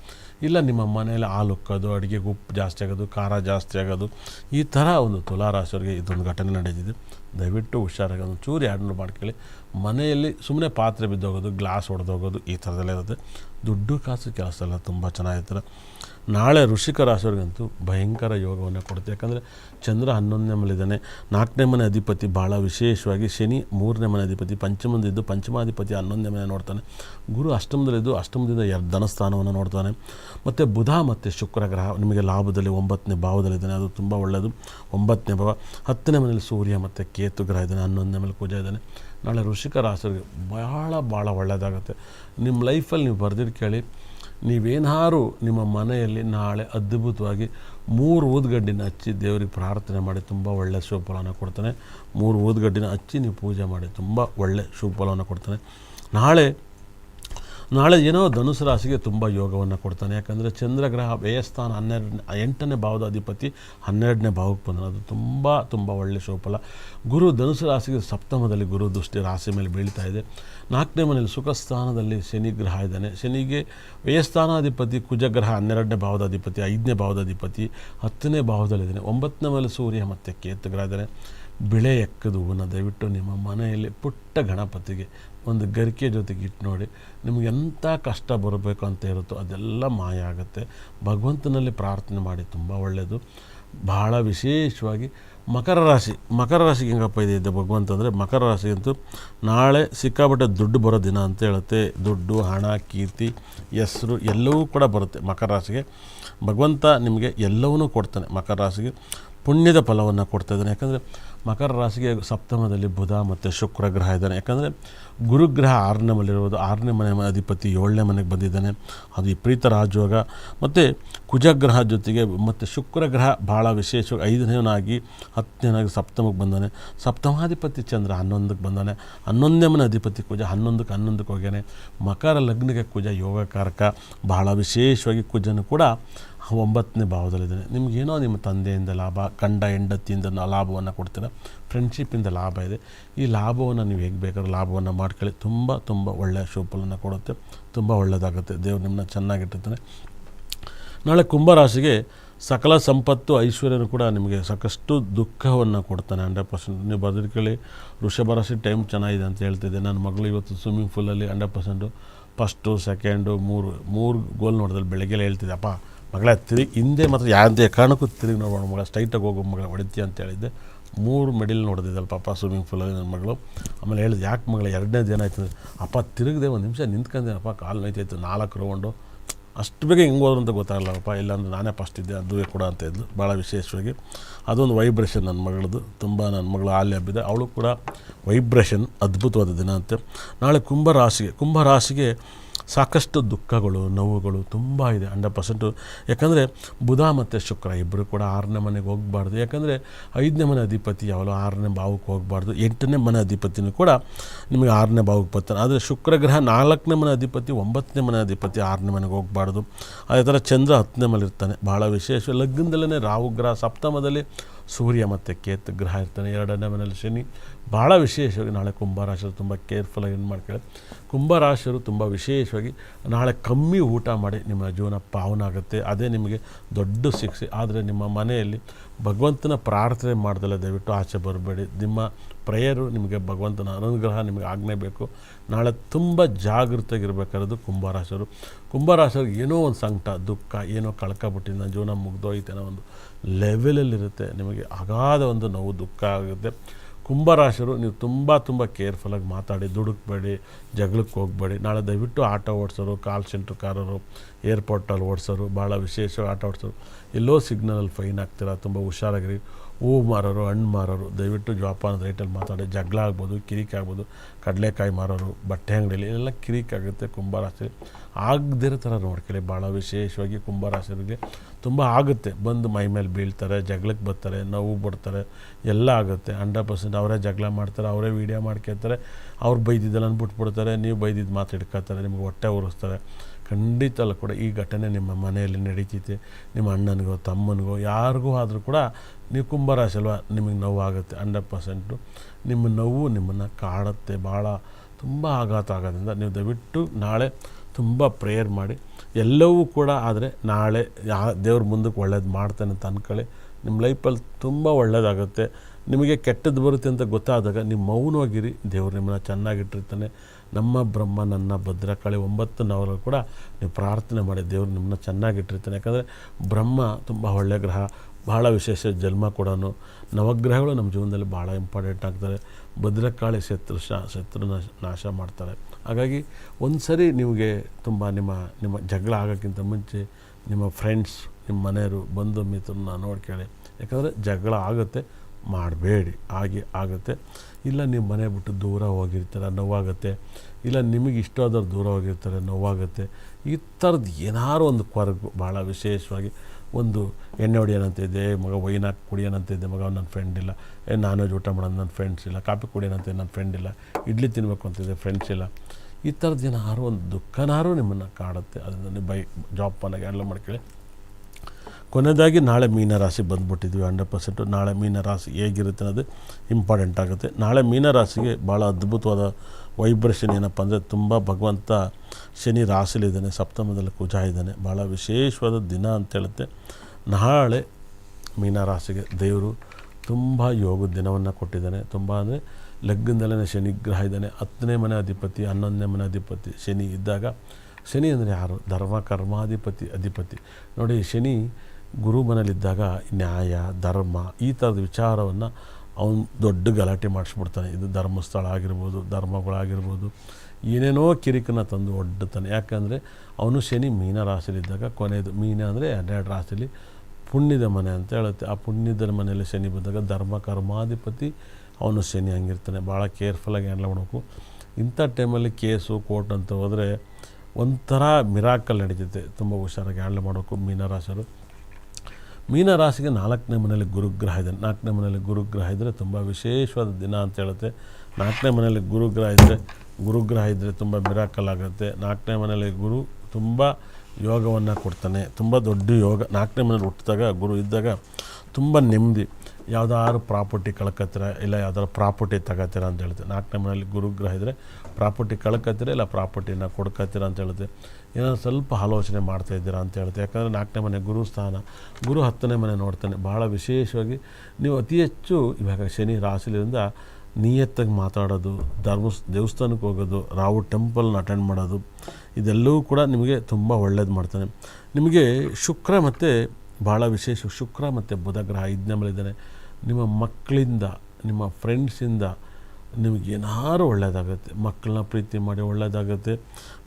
ಇಲ್ಲ ನಿಮ್ಮ ಮನೆಯಲ್ಲಿ ಹಾಲು ಉಕ್ಕೋದು, ಅಡುಗೆಗೆ ಉಪ್ಪು ಜಾಸ್ತಿ ಆಗೋದು, ಖಾರ ಜಾಸ್ತಿ ಆಗೋದು, ಈ ಥರ ಒಂದು ತುಲಾರಾಶಿಯವರಿಗೆ ಇದೊಂದು ಘಟನೆ ನಡೆದಿದೆ. ದಯವಿಟ್ಟು ಹುಷಾರಾಗಿ ಒಂದು ಚೂರು ಹ್ಯಾಂಡಲ್ ಮಾಡ್ಕೊಳ್ಳಿ ಮನೆಯಲ್ಲಿ ಸುಮ್ಮನೆ ಪಾತ್ರೆ ಬಿದ್ದೋಗೋದು, ಗ್ಲಾಸ್ ಹೊಡೆದೋಗೋದು ಈ ಥರದಲ್ಲೇ ಇರುತ್ತೆ. ದುಡ್ಡು ಕಾಸು ಕೆಲಸ ಎಲ್ಲ ತುಂಬ ಚೆನ್ನಾಗಿರ್ತಾರೆ. ನಾಳೆ ಋಷಿಕ ರಾಶಿಯವ್ರಿಗಂತೂ ಭಯಂಕರ ಯೋಗವನ್ನು ಕೊಡುತ್ತೆ. ಯಾಕಂದರೆ ಚಂದ್ರ ಹನ್ನೊಂದನೇ ಮನೆಯಲ್ಲಿದ್ದಾನೆ ನಾಲ್ಕನೇ ಮನೆ ಅಧಿಪತಿ ಭಾಳ ವಿಶೇಷವಾಗಿ ಶನಿ ಮೂರನೇ ಮನೆ ಅಧಿಪತಿ ಪಂಚಮದಿದ್ದು ಪಂಚಮಾಧಿಪತಿ ಹನ್ನೊಂದನೇ ಮನೆ ನೋಡ್ತಾನೆ. ಗುರು ಅಷ್ಟಮದಲ್ಲಿದ್ದು ಅಷ್ಟಮದಿಂದ ಎರಡು ಧನಸ್ಥಾನವನ್ನು ನೋಡ್ತಾನೆ. ಮತ್ತು ಬುಧ ಮತ್ತು ಶುಕ್ರ ಗ್ರಹ ನಿಮಗೆ ಲಾಭದಲ್ಲಿ ಒಂಬತ್ತನೇ ಭಾವದಲ್ಲಿದ್ದಾನೆ ಅದು ತುಂಬ ಒಳ್ಳೆಯದು ಒಂಬತ್ತನೇ ಭಾವ, ಹತ್ತನೇ ಮನೆಯಲ್ಲಿ ಸೂರ್ಯ ಮತ್ತು ಕೇತು ಗ್ರಹ ಇದ್ದಾನೆ, ಹನ್ನೊಂದನೇ ಮೇಲೆ ಪೂಜೆ ಇದ್ದಾನೆ. ನಾಳೆ ಋಷಿಕ ರಾಶಿಯವರಿಗೆ ಭಾಳ ಭಾಳ ಒಳ್ಳೆಯದಾಗುತ್ತೆ ನಿಮ್ಮ ಲೈಫಲ್ಲಿ ನೀವು ಬರೆದಿಟ್ಟು ಕೇಳಿ ನೀವೇನಾರು ನಿಮ್ಮ ಮನೆಯಲ್ಲಿ ನಾಳೆ ಅದ್ಭುತವಾಗಿ ಮೂರು ಊದ್ಗಡ್ಡಿನ ಹಚ್ಚಿ ದೇವರಿಗೆ ಪ್ರಾರ್ಥನೆ ಮಾಡಿ ತುಂಬ ಒಳ್ಳೆಯ ಶುಭ ಫಲವನ್ನು ಕೊಡ್ತಾನೆ. ಮೂರು ಊದ್ಗಡ್ಡಿನ ಹಚ್ಚಿ ನೀವು ಪೂಜೆ ಮಾಡಿ ತುಂಬ ಒಳ್ಳೆಯ ಶುಭ ಫಲವನ್ನು ಕೊಡ್ತಾನೆ. ನಾಳೆ ನಾಳೆ ಏನೋ ಧನುಸು ರಾಶಿಗೆ ತುಂಬ ಯೋಗವನ್ನು ಕೊಡ್ತಾನೆ. ಯಾಕಂದರೆ ಚಂದ್ರಗ್ರಹ ವ್ಯಯಸ್ಥಾನ ಹನ್ನೆರಡನೇ ಎಂಟನೇ ಭಾವದ ಅಧಿಪತಿ ಹನ್ನೆರಡನೇ ಭಾವಕ್ಕೆ ಬಂದ ಅದು ತುಂಬ ತುಂಬ ಒಳ್ಳೆಯ ಶೋಫಲ. ಗುರು ಧನುಸು ರಾಶಿಗೆ ಸಪ್ತಮದಲ್ಲಿ ಗುರು ದೃಷ್ಟಿ ರಾಶಿ ಮೇಲೆ ಬೀಳ್ತಾ ಇದೆ. ನಾಲ್ಕನೇ ಮನೆಯಲ್ಲಿ ಸುಖ ಸ್ಥಾನದಲ್ಲಿ ಶನಿ ಗ್ರಹ ಇದ್ದಾನೆ. ಶನಿಗೆ ವ್ಯಯಸ್ಥಾನಾಧಿಪತಿ ಕುಜಗ್ರಹ ಹನ್ನೆರಡನೇ ಭಾವದ ಅಧಿಪತಿ, ಐದನೇ ಭಾವದ ಅಧಿಪತಿ, ಹತ್ತನೇ ಭಾವದಲ್ಲಿದ್ದಾನೆ ಒಂಬತ್ತನೇ ಮೇಲೆ ಸೂರ್ಯ ಮತ್ತು ಕೇತು ಗ್ರಹ ಇದ್ದಾನೆ. ಬಿಳೆ ಎಕ್ಕದು ಹೂವನ್ನು ದಯವಿಟ್ಟು ನಿಮ್ಮ ಮನೆಯಲ್ಲಿ ಪುಟ್ಟ ಗಣಪತಿಗೆ ಒಂದು ಗರಿಕೆ ಜೊತೆಗೆ ಇಟ್ಟು ನೋಡಿ, ನಿಮ್ಗೆ ಎಂಥ ಕಷ್ಟ ಬರಬೇಕು ಅಂತ ಇರುತ್ತೋ ಅದೆಲ್ಲ ಮಾಯ ಆಗುತ್ತೆ. ಭಗವಂತನಲ್ಲಿ ಪ್ರಾರ್ಥನೆ ಮಾಡಿ ತುಂಬ ಒಳ್ಳೆಯದು ಬಹಳ ವಿಶೇಷವಾಗಿ ಮಕರ ರಾಶಿ, ಮಕರ ರಾಶಿಗೆ ಹೆಂಗಪ್ಪ ಇದೆ ಇದೆ ಭಗವಂತ ಅಂದರೆ, ಮಕರ ರಾಶಿ ಅಂತೂ ನಾಳೆ ಸಿಕ್ಕಾಪಟ್ಟೆ ದುಡ್ಡು ಬರೋ ದಿನ ಅಂತ ಹೇಳುತ್ತೆ. ದುಡ್ಡು, ಹಣ, ಕೀರ್ತಿ, ಹೆಸರು ಎಲ್ಲವೂ ಕೂಡ ಬರುತ್ತೆ ಮಕರ ರಾಶಿಗೆ. ಭಗವಂತ ನಿಮಗೆ ಎಲ್ಲವನ್ನೂ ಕೊಡ್ತಾನೆ ಮಕರ ರಾಶಿಗೆ. ಪುಣ್ಯದ ಫಲವನ್ನು ಕೊಡ್ತಾ ಇದ್ದಾನೆ. ಯಾಕಂದರೆ ಮಕರ ರಾಶಿಗೆ ಸಪ್ತಮದಲ್ಲಿ ಬುಧ ಮತ್ತು ಶುಕ್ರ ಗ್ರಹ ಇದ್ದಾನೆ. ಯಾಕಂದರೆ ಗುರುಗ್ರಹ ಆರನೇ ಮನೆಯಲ್ಲಿರ್ಬೋದು ಆರನೇ ಮನೆ ಅಧಿಪತಿ ಏಳನೇ ಮನೆಗೆ ಬಂದಿದ್ದಾನೆ. ಅದು ವಿಪರೀತ ರಾಜಯೋಗ. ಮತ್ತು ಕುಜಗ್ರಹ ಜೊತೆಗೆ ಮತ್ತು ಶುಕ್ರ ಗ್ರಹ ಭಾಳ ವಿಶೇಷವಾಗಿ ಐದನೇವನಾಗಿ ಹತ್ತನೇನಾಗಿ ಸಪ್ತಮಕ್ಕೆ ಬಂದಾನೆ. ಸಪ್ತಮಾಧಿಪತಿ ಚಂದ್ರ ಹನ್ನೊಂದಕ್ಕೆ ಬಂದಾನೆ. ಹನ್ನೊಂದನೇ ಮನೆ ಅಧಿಪತಿ ಕುಜ ಹನ್ನೊಂದಕ್ಕೆ ಹನ್ನೊಂದಕ್ಕೆ ಹೋಗ್ಯಾನೆ. ಮಕರ ಲಗ್ನಕ್ಕೆ ಕುಜ ಯೋಗಕಾರಕ. ಬಹಳ ವಿಶೇಷವಾಗಿ ಕುಜನು ಕೂಡ ಒಂಬತ್ತನೇ ಭಾವದಲ್ಲಿದ್ದಾನೆ. ನಿಮಗೇನೋ ನಿಮ್ಮ ತಂದೆಯಿಂದ ಲಾಭ, ಕಂಡ ಹೆಂಡತಿಯಿಂದ ಲಾಭವನ್ನು ಕೊಡ್ತೀರ ಫ್ರೆಂಡ್ಶಿಪ್ಪಿಂದ ಲಾಭ ಇದೆ. ಈ ಲಾಭವನ್ನು ನೀವು ಹೇಗೆ ಬೇಕಾದ್ರೂ ಲಾಭವನ್ನು ಮಾಡ್ಕೊಳ್ಳಿ. ತುಂಬ ತುಂಬ ಒಳ್ಳೆಯ ಶೋಪಲನ್ನು ಕೊಡುತ್ತೆ. ತುಂಬ ಒಳ್ಳೆಯದಾಗುತ್ತೆ ದೇವ್ರು ನಿಮ್ಮನ್ನ ಚೆನ್ನಾಗಿಟ್ಟಿರ್ತಾನೆ. ನಾಳೆ ಕುಂಭರಾಶಿಗೆ ಸಕಲ ಸಂಪತ್ತು, ಐಶ್ವರ್ಯನು ಕೂಡ ನಿಮಗೆ ಸಾಕಷ್ಟು ದುಃಖವನ್ನು ಕೊಡ್ತಾನೆ ಹಂಡ್ರೆಡ್ ಪರ್ಸೆಂಟ್. ನೀವು ಬದುಕಲ್ಲಿ ಋಷಭ ರಾಶಿ ಟೈಮ್ ಚೆನ್ನಾಗಿದೆ ಅಂತ ಹೇಳ್ತಿದ್ದೆ. ನನ್ನ ಮಗಳು ಇವತ್ತು ಸ್ವಿಮ್ಮಿಂಗ್ ಪೂಲಲ್ಲಿ ಹಂಡ್ರೆಡ್ ಪರ್ಸೆಂಟು ಫಸ್ಟು ಸೆಕೆಂಡು ಮೂರು ಮೂರು ಗೋಲ್ ನೋಡಿದಲ್ಲಿ ಬೆಳಗ್ಗೆಲ್ಲ ಹೇಳ್ತಿದ್ದೆ ಅಪ್ಪ ಮಗಳ ತಿರುಗಿ ಹಿಂದೆ ಮಾತ್ರ ಯಾವುದೇ ಕಾರಣಕ್ಕೂ ತಿರುಗಿ ನೋಡೋಣ ಮಗಳ ಸ್ಟೈಟಾಗಿ ಹೋಗೋ ಮಗಳ, ಹೊಡಿತೀಯ ಅಂತ ಹೇಳಿದ್ದೆ. ಮೂರು ಮೆಡಲ್ ನೋಡಿದ್ದಲ್ಲ ಪಾಪ ಸ್ವಿಮ್ಮಿಂಗ್ ಪೂಲಲ್ಲಿ ನನ್ನ ಮಗಳು. ಆಮೇಲೆ ಹೇಳಿದೆ, ಯಾಕೆ ಮಗಳ, ಎರಡನೇ ದಿನ ಆಯ್ತು ಅಪ್ಪ ತಿರುಗಿದೆ ಒಂದು ನಿಮಿಷ ನಿಂತ್ಕೊಂಡೇನಪ್ಪ ಕಾಲು ನೈತಾಯ್ತು ನಾಲ್ಕು ರೌಂಡು ಅಷ್ಟು ಬೇಗ ಹೆಂಗೆ ಹೋದ್ರು ಅಂತ ಗೊತ್ತಾಗಲ್ಲಪ್ಪ ಇಲ್ಲಾಂದ್ರೆ ನಾನೇ ಫಸ್ಟ್ ಇದ್ದೆ, ಅದುವೇ ಕೂಡ ಅಂತ ಇದ್ಲು ಭಾಳ ವಿಶೇಷವಾಗಿ. ಅದೊಂದು ವೈಬ್ರೇಷನ್ ನನ್ನ ಮಗಳದು ತುಂಬ ನನ್ನ ಮಗಳು ಆಲಿ ಹಬ್ಬಿದೆ. ಅವಳು ಕೂಡ ವೈಬ್ರೇಷನ್ ಅದ್ಭುತವಾದ ದಿನ ಅಂತೆ. ನಾಳೆ ಕುಂಭ ರಾಶಿಗೆ ಕುಂಭ ರಾಶಿಗೆ ಸಾಕಷ್ಟು ದುಃಖಗಳು, ನೋವುಗಳು ತುಂಬ ಇದೆ, ಹಂಡ್ರೆಡ್ ಪರ್ಸೆಂಟು. ಯಾಕಂದರೆ ಬುಧ ಮತ್ತು ಶುಕ್ರ ಇಬ್ಬರು ಕೂಡ ಆರನೇ ಮನೆಗೆ ಹೋಗಬಾರ್ದು. ಯಾಕಂದರೆ ಐದನೇ ಮನೆ ಅಧಿಪತಿ ಯಾವಲೋ ಆರನೇ ಭಾವಕ್ಕೆ ಹೋಗಬಾರ್ದು. ಎಂಟನೇ ಮನೆ ಅಧಿಪತಿನೂ ಕೂಡ ನಿಮಗೆ ಆರನೇ ಭಾವಕ್ಕೆ ಬರ್ತಾನೆ ಆದರೆ ಶುಕ್ರ ಗ್ರಹ ನಾಲ್ಕನೇ ಮನೆ ಅಧಿಪತಿ, ಒಂಬತ್ತನೇ ಮನೆ ಅಧಿಪತಿ ಆರನೇ ಮನೆಗೆ ಹೋಗಬಾರ್ದು. ಅದೇ ಥರ ಚಂದ್ರ ಹತ್ತನೇ ಮನೆ ಇರ್ತಾನೆ ಭಾಳ ವಿಶೇಷ ಲಗ್ನದಲ್ಲೇ ರಾಹುಗ್ರಹ ಸಪ್ತಮದಲ್ಲಿ ಸೂರ್ಯ ಮತ್ತು ಕೇತು ಗ್ರಹ ಇರ್ತಾನೆ, ಎರಡನೇ ಮನೆಯಲ್ಲಿ ಶನಿ. ಭಾಳ ವಿಶೇಷವಾಗಿ ನಾಳೆ ಕುಂಭರಾಶಿಯರು ತುಂಬ ಕೇರ್ಫುಲ್ಲಾಗಿ ಏನು ಮಾಡ್ಕೊಳ್ಳಿ. ಕುಂಭರಾಶಿಯರು ತುಂಬ ವಿಶೇಷವಾಗಿ ನಾಳೆ ಕಮ್ಮಿ ಊಟ ಮಾಡಿ ನಿಮ್ಮ ಜೀವನ ಪಾವನ ಆಗುತ್ತೆ ಅದೇ ನಿಮಗೆ ದೊಡ್ಡ ಶಿಕ್ಷೆ. ಆದರೆ ನಿಮ್ಮ ಮನೆಯಲ್ಲಿ ಭಗವಂತನ ಪ್ರಾರ್ಥನೆ ಮಾಡ್ದಲ್ಲ ದಯವಿಟ್ಟು ಆಚೆ ಬರಬೇಡಿ. ನಿಮ್ಮ ಪ್ರೇಯರು ನಿಮಗೆ ಭಗವಂತನ ಅನುಗ್ರಹ, ನಿಮಗೆ ಆಗಲೇಬೇಕು ನಾಳೆ ತುಂಬ ಜಾಗೃತಿಯಾಗಿರ್ಬೇಕಾಗಿರೋದು ಕುಂಭರಾಶಿಯರು ಕುಂಭರಾಶಿಯವ್ರಿಗೆ ಏನೋ ಒಂದು ಸಂಕಟ, ದುಃಖ, ಏನೋ ಕಳ್ಕೊಬಿಟ್ಟು ನನ್ನ ಜೀವನ ಮುಗ್ದೋಯ್ತು ಅನ್ನೋ ಒಂದು ಲೆವೆಲಲ್ಲಿರುತ್ತೆ ನಿಮಗೆ ಅಗಾಧ ಒಂದು ನೋವು, ದುಃಖ ಆಗುತ್ತೆ. ಕುಂಭರಾಶಿಯರು ನೀವು ತುಂಬ ತುಂಬ ಕೇರ್ಫುಲ್ಲಾಗಿ ಮಾತಾಡಿ, ದುಡುಕ್ಬೇಡಿ, ಜಗಳಕ್ಕೆ ಹೋಗಬೇಡಿ. ನಾಳೆ ದಯವಿಟ್ಟು ಆಟೋ ಓಡಿಸೋರು ಕಾಲ್ ಸೆಂಟ್ರ್ಕಾರರು ಏರ್ಪೋರ್ಟಲ್ಲಿ ಓಡಿಸೋರು ಭಾಳ ವಿಶೇಷವಾಗಿ ಆಟೋ ಓಡಿಸೋರು, ಎಲ್ಲೋ ಸಿಗ್ನಲಲ್ಲಿ ಫೈನ್ ಆಗ್ತೀರ, ತುಂಬ ಹುಷಾರಾಗಿರಿ. ಹೂವು ಮಾರೋರು ಹಣ್ಣು ಮಾರೋರು ದಯವಿಟ್ಟು ಜೋಪಾನದ ರೇಟಲ್ಲಿ ಮಾತಾಡಿ. ಜಗಳ ಆಗ್ಬೋದು, ಕಿರಿಕಿ ಆಗ್ಬೋದು, ಕಡಲೆಕಾಯಿ ಮಾರೋರು, ಬಟ್ಟೆ ಅಂಗಡಿಯಲ್ಲಿ ಎಲ್ಲ ಕಿರಿಕಾಗುತ್ತೆ ಕುಂಭರಾಶಿ. ಆಗದಿರೋ ಥರ ನೋಡ್ಕೊಳ್ಳಿ ಭಾಳ ವಿಶೇಷವಾಗಿ ಕುಂಭರಾಶಿಗೆ ತುಂಬ ಆಗುತ್ತೆ. ಬಂದು ಮೈ ಮೇಲೆ ಬೀಳ್ತಾರೆ, ಜಗಳಕ್ಕೆ ಬರ್ತಾರೆ, ನೋವು ಬಿಡ್ತಾರೆ ಎಲ್ಲ ಆಗುತ್ತೆ. ಹಂಡ್ರೆಡ್ ಪರ್ಸೆಂಟ್ ಅವರೇ ಜಗಳ ಮಾಡ್ತಾರೆ, ಅವರೇ ವೀಡಿಯೋ ಮಾಡ್ಕೊತಾರೆ ಅವ್ರು ಬೈದಿದ್ದಲ್ಲ ಅಂದ್ಬಿಟ್ಬಿಡ್ತಾರೆ, ನೀವು ಬೈದಿದ್ದು ಮಾತು ಹಿಡ್ಕೊತಾರೆ ನಿಮ್ಗೆ ಹೊಟ್ಟೆ ಉರಿಸ್ತಾರೆ. ಖಂಡಿತ ಅಲ್ಲ ಕೂಡ ಈ ಘಟನೆ ನಿಮ್ಮ ಮನೆಯಲ್ಲಿ ನಡೀತೈತೆ, ನಿಮ್ಮ ಅಣ್ಣನಿಗೋ, ತಮ್ಮನಿಗೋ, ಯಾರಿಗೂ ಆದರೂ ಕೂಡ ನೀವು ಕುಂಭರಾಶಲ್ವ ನಿಮಗೆ ನೋವು ಆಗುತ್ತೆ ಹಂಡ್ರೆಡ್ ಪರ್ಸೆಂಟು. ನಿಮ್ಮ ನೋವು ನಿಮ್ಮನ್ನು ಕಾಡುತ್ತೆ, ಭಾಳ ತುಂಬ ಆಘಾತ ಆಗೋದ್ರಿಂದ ನೀವು ದಯವಿಟ್ಟು ನಾಳೆ ತುಂಬ ಪ್ರೇಯರ್ ಮಾಡಿ. ಎಲ್ಲವೂ ಕೂಡ ಆದರೆ ನಾಳೆ ಯಾ ದೇವ್ರ ಮುಂದಕ್ಕೆ ಒಳ್ಳೇದು ಮಾಡ್ತಾನೆ ಅಂತ ಅಂದ್ಕೊಳ್ಳಿ ನಿಮ್ಮ ಲೈಫಲ್ಲಿ ತುಂಬ ಒಳ್ಳೆಯದಾಗುತ್ತೆ ನಿಮಗೆ ಕೆಟ್ಟದ್ದು ಬರುತ್ತೆ ಅಂತ ಗೊತ್ತಾದಾಗ ನೀವು ಮೌನವಾಗಿರಿ. ದೇವರು ನಿಮ್ಮನ್ನು ಚೆನ್ನಾಗಿಟ್ಟಿರ್ತಾನೆ. ನಮ್ಮ ಬ್ರಹ್ಮ, ನನ್ನ ಭದ್ರಕಾಳಿ ಒಂಬತ್ತು ನವರ ಕೂಡ ನೀವು ಪ್ರಾರ್ಥನೆ ಮಾಡಿ ದೇವರು ನಿಮ್ಮನ್ನ ಚೆನ್ನಾಗಿಟ್ಟಿರ್ತಾನೆ. ಯಾಕಂದರೆ ಬ್ರಹ್ಮ ತುಂಬ ಒಳ್ಳೆಯ ಗ್ರಹ ಭಾಳ ವಿಶೇಷ ಜನ್ಮ ಕೊಡೋನು. ನವಗ್ರಹಗಳು ನಮ್ಮ ಜೀವನದಲ್ಲಿ ಭಾಳ ಇಂಪಾರ್ಟೆಂಟ್ ಆಗ್ತಾರೆ ಭದ್ರಕಾಳಿ ಶತ್ರು ಶಾ, ಶತ್ರು ನಾಶ ಮಾಡ್ತಾರೆ. ಹಾಗಾಗಿ ಒಂದು ಸರಿ ನಿಮಗೆ ತುಂಬ ನಿಮ್ಮ ನಿಮ್ಮ ಜಗಳ ಆಗೋಕ್ಕಿಂತ ಮುಂಚೆ ನಿಮ್ಮ ಫ್ರೆಂಡ್ಸ್ ನಿಮ್ಮ ಮನೆಯವರು, ಬಂಧು ಮಿತ್ರರನ್ನ ನೋಡ್ಕೊಳ್ಳಿ ಯಾಕಂದರೆ ಜಗಳ ಆಗುತ್ತೆ. ಮಾಡಬೇಡಿ, ಹಾಗೆ ಆಗುತ್ತೆ. ಇಲ್ಲ ನೀವು ಮನೆ ಬಿಟ್ಟು ದೂರ ಹೋಗಿರ್ತಾರೆ, ನೋವಾಗುತ್ತೆ. ಇಲ್ಲ ನಿಮಗೆ ಇಷ್ಟವಾದವ್ರು ದೂರ ಹೋಗಿರ್ತಾರೆ, ನೋವಾಗುತ್ತೆ. ಈ ಥರದ್ದು ಏನಾರು ಒಂದು ಕೊರಗು ಭಾಳ ವಿಶೇಷವಾಗಿ ಒಂದು ಎಣ್ಣೆ ಇದೆ ಮಗ ವೈನ್ ಹಾಕಿ ಇದೆ ಮಗ ನನ್ನ ಫ್ರೆಂಡ್ ಇಲ್ಲ. ನಾನ್ ವೆಜ್ ಊಟ ಮಾಡೋದು ನನ್ನ ಫ್ರೆಂಡ್ಸ್ ಇಲ್ಲ. ಕಾಫಿ ಕುಡಿಯೋನಂತಿದೆ ನನ್ನ ಫ್ರೆಂಡ್ ಇಲ್ಲ. ಇಡ್ಲಿ ತಿನ್ನಬೇಕು ಅಂತಿದೆ ಫ್ರೆಂಡ್ಸ್ ಇಲ್ಲ. ಈ ಥರದ್ದು ಏನಾರು ಒಂದು ದುಃಖನಾರು ನಿಮ್ಮನ್ನು ಕಾಡುತ್ತೆ. ಅದನ್ನು ನೀವು ಜಾಬ್ ಪನ್ನಾಗಿ ಎಲ್ಲ ಮಾಡ್ಕೊಳ್ಳಿ. ಕೊನೆಯದಾಗಿ ನಾಳೆ ಮೀನರಾಶಿ ಬಂದುಬಿಟ್ಟಿದ್ವಿ, ಹಂಡ್ರೆಡ್ ಪರ್ಸೆಂಟು. ನಾಳೆ ಮೀನರಾಶಿ ಹೇಗಿರುತ್ತೆ ಅನ್ನೋದು ಇಂಪಾರ್ಟೆಂಟ್ ಆಗುತ್ತೆ. ನಾಳೆ ಮೀನರಾಶಿಗೆ ಭಾಳ ಅದ್ಭುತವಾದ ವೈಬ್ರೇಷನ್ ಏನಪ್ಪ ಅಂದರೆ ತುಂಬ ಭಗವಂತ ಶನಿ ರಾಶಿಲಿದ್ದಾನೆ ಸಪ್ತಮದಲ್ಲಿ ಕುಜ ಇದ್ದಾನೆ. ಭಾಳ ವಿಶೇಷವಾದ ದಿನ ಅಂತ ಹೇಳುತ್ತೆ. ನಾಳೆ ಮೀನರಾಶಿಗೆ ದೇವರು ತುಂಬ ಯೋಗ ದಿನವನ್ನು ಕೊಟ್ಟಿದ್ದಾನೆ. ತುಂಬ ಅಂದರೆ ಲಗ್ನದಲ್ಲೇ ಶನಿ ಗ್ರಹ ಇದ್ದಾನೆ. ಹತ್ತನೇ ಮನೆ ಅಧಿಪತಿ, ಹನ್ನೊಂದನೇ ಮನೆ ಅಧಿಪತಿ ಶನಿ ಇದ್ದಾಗ, ಶನಿ ಅಂದರೆ ಯಾರು? ಧರ್ಮ, ಕರ್ಮಾಧಿಪತಿ, ಅಧಿಪತಿ. ನೋಡಿ, ಶನಿ ಗುರು ಮನೇಲಿದ್ದಾಗ ನ್ಯಾಯ, ಧರ್ಮ, ಈ ಥರದ ವಿಚಾರವನ್ನು ಅವನು ದೊಡ್ಡ ಗಲಾಟೆ ಮಾಡಿಸ್ಬಿಡ್ತಾನೆ. ಇದು ಧರ್ಮಸ್ಥಳ ಆಗಿರ್ಬೋದು ಧರ್ಮಗಳಾಗಿರ್ಬೋದು ಏನೇನೋ ಕಿರಿಕನ ತಂದು ಒಡ್ಡುತ್ತಾನೆ ಯಾಕಂದರೆ ಅವನು ಶನಿ ಮೀನ ರಾಶಿಲಿದ್ದಾಗ ಕೊನೆಯದು ಮೀನ ಅಂದರೆ ಹನ್ನೆರಡು ರಾಶಿಲಿ ಪುಣ್ಯದ ಮನೆ ಅಂತ ಹೇಳುತ್ತೆ. ಆ ಪುಣ್ಯದ ಮನೆಯಲ್ಲಿ ಶನಿ ಬಂದಾಗ ಧರ್ಮ, ಕರ್ಮಾಧಿಪತಿ, ಅವನು ಶನಿ ಹಂಗಿರ್ತಾನೆ. ಭಾಳ ಕೇರ್ಫುಲ್ಲಾಗಿ ಹ್ಯಾಂಡಲ್ ಮಾಡಬೇಕು. ಇಂಥ ಟೈಮಲ್ಲಿ ಕೇಸು, ಕೋರ್ಟ್ ಅಂತ ಹೋದರೆ ಒಂಥರ ಮಿರಾಕಲ್ ನಡೀತೈತೆ. ತುಂಬ ಹುಷಾರಾಗಿ ಹ್ಯಾಂಡಲ್ ಮಾಡಬೇಕು ಮೀನರಾಶರು ಮೀನರಾಶಿಗೆ ನಾಲ್ಕನೇ ಮನೆಯಲ್ಲಿ ಗುರುಗ್ರಹ ಇದೆ. ನಾಲ್ಕನೇ ಮನೆಯಲ್ಲಿ ಗುರುಗ್ರಹ ಇದ್ದರೆ ತುಂಬ ವಿಶೇಷವಾದ ದಿನ ಅಂತ ಹೇಳುತ್ತೆ. ನಾಲ್ಕನೇ ಮನೆಯಲ್ಲಿ ಗುರುಗ್ರಹ ಇದ್ದರೆ ಗುರುಗ್ರಹ ಇದ್ದರೆ ತುಂಬ ಮಿರಾಕಲ್ ಆಗುತ್ತೆ. ನಾಲ್ಕನೇ ಮನೆಯಲ್ಲಿ ಗುರು ತುಂಬ ಯೋಗವನ್ನು ಕೊಡ್ತಾನೆ. ತುಂಬ ದೊಡ್ಡ ಯೋಗ. ನಾಲ್ಕನೇ ಮನೇಲಿ ಹುಟ್ಟಿದಾಗ, ಗುರು ಇದ್ದಾಗ ತುಂಬ ನೆಮ್ಮದಿ. ಯಾವುದಾದ್ರು ಪ್ರಾಪರ್ಟಿ ಕಳ್ಕತ್ತಿರ ಇಲ್ಲ ಯಾವ್ದಾದ್ರು ಪ್ರಾಪರ್ಟಿ ತಗೋತೀರ ಅಂತ ಹೇಳುತ್ತೆ. ನಾಲ್ಕನೇ ಮನೇಲಿ ಗುರುಗ್ರಹ ಇದ್ದರೆ ಪ್ರಾಪರ್ಟಿ ಕಳ್ಕತ್ತೀರ ಇಲ್ಲ ಪ್ರಾಪರ್ಟಿನ ಕೊಡ್ಕತ್ತೀರ ಅಂತ ಹೇಳುತ್ತೆ. ಏನಾದ್ರು ಸ್ವಲ್ಪ ಆಲೋಚನೆ ಮಾಡ್ತಾ ಇದ್ದೀರಾ ಅಂತ ಹೇಳುತ್ತೆ ಯಾಕಂದರೆ ನಾಲ್ಕನೇ ಮನೆ ಗುರು ಸ್ಥಾನ, ಗುರು ಹತ್ತನೇ ಮನೆ ನೋಡ್ತಾನೆ. ಭಾಳ ವಿಶೇಷವಾಗಿ ನೀವು ಅತಿ ಹೆಚ್ಚು ಇವಾಗ ಶನಿ ರಾಶಿಲಿಂದ ನಿಯತ್ತಾಗಿ ಮಾತಾಡೋದು, ಧರ್ಮ ದೇವಸ್ಥಾನಕ್ಕೆ ಹೋಗೋದು ರಾವು ಟೆಂಪಲ್ನ ಅಟೆಂಡ್ ಮಾಡೋದು, ಇದೆಲ್ಲವೂ ಕೂಡ ನಿಮಗೆ ತುಂಬ ಒಳ್ಳೇದು ಮಾಡ್ತಾನೆ. ನಿಮಗೆ ಶುಕ್ರ ಮತ್ತು ಭಾಳ ವಿಶೇಷ ಶುಕ್ರ ಮತ್ತು ಬುಧ ಗ್ರಹ ಇದ್ದಾನೆ ನಿಮ್ಮ ಮಕ್ಕಳಿಂದ, ನಿಮ್ಮ ಫ್ರೆಂಡ್ಸಿಂದ ನಿಮಗೆ ಒಳ್ಳೆಯದಾಗುತ್ತೆ, ಮಕ್ಕಳನ್ನ ಪ್ರೀತಿ ಮಾಡಿ ಒಳ್ಳೆಯದಾಗುತ್ತೆ,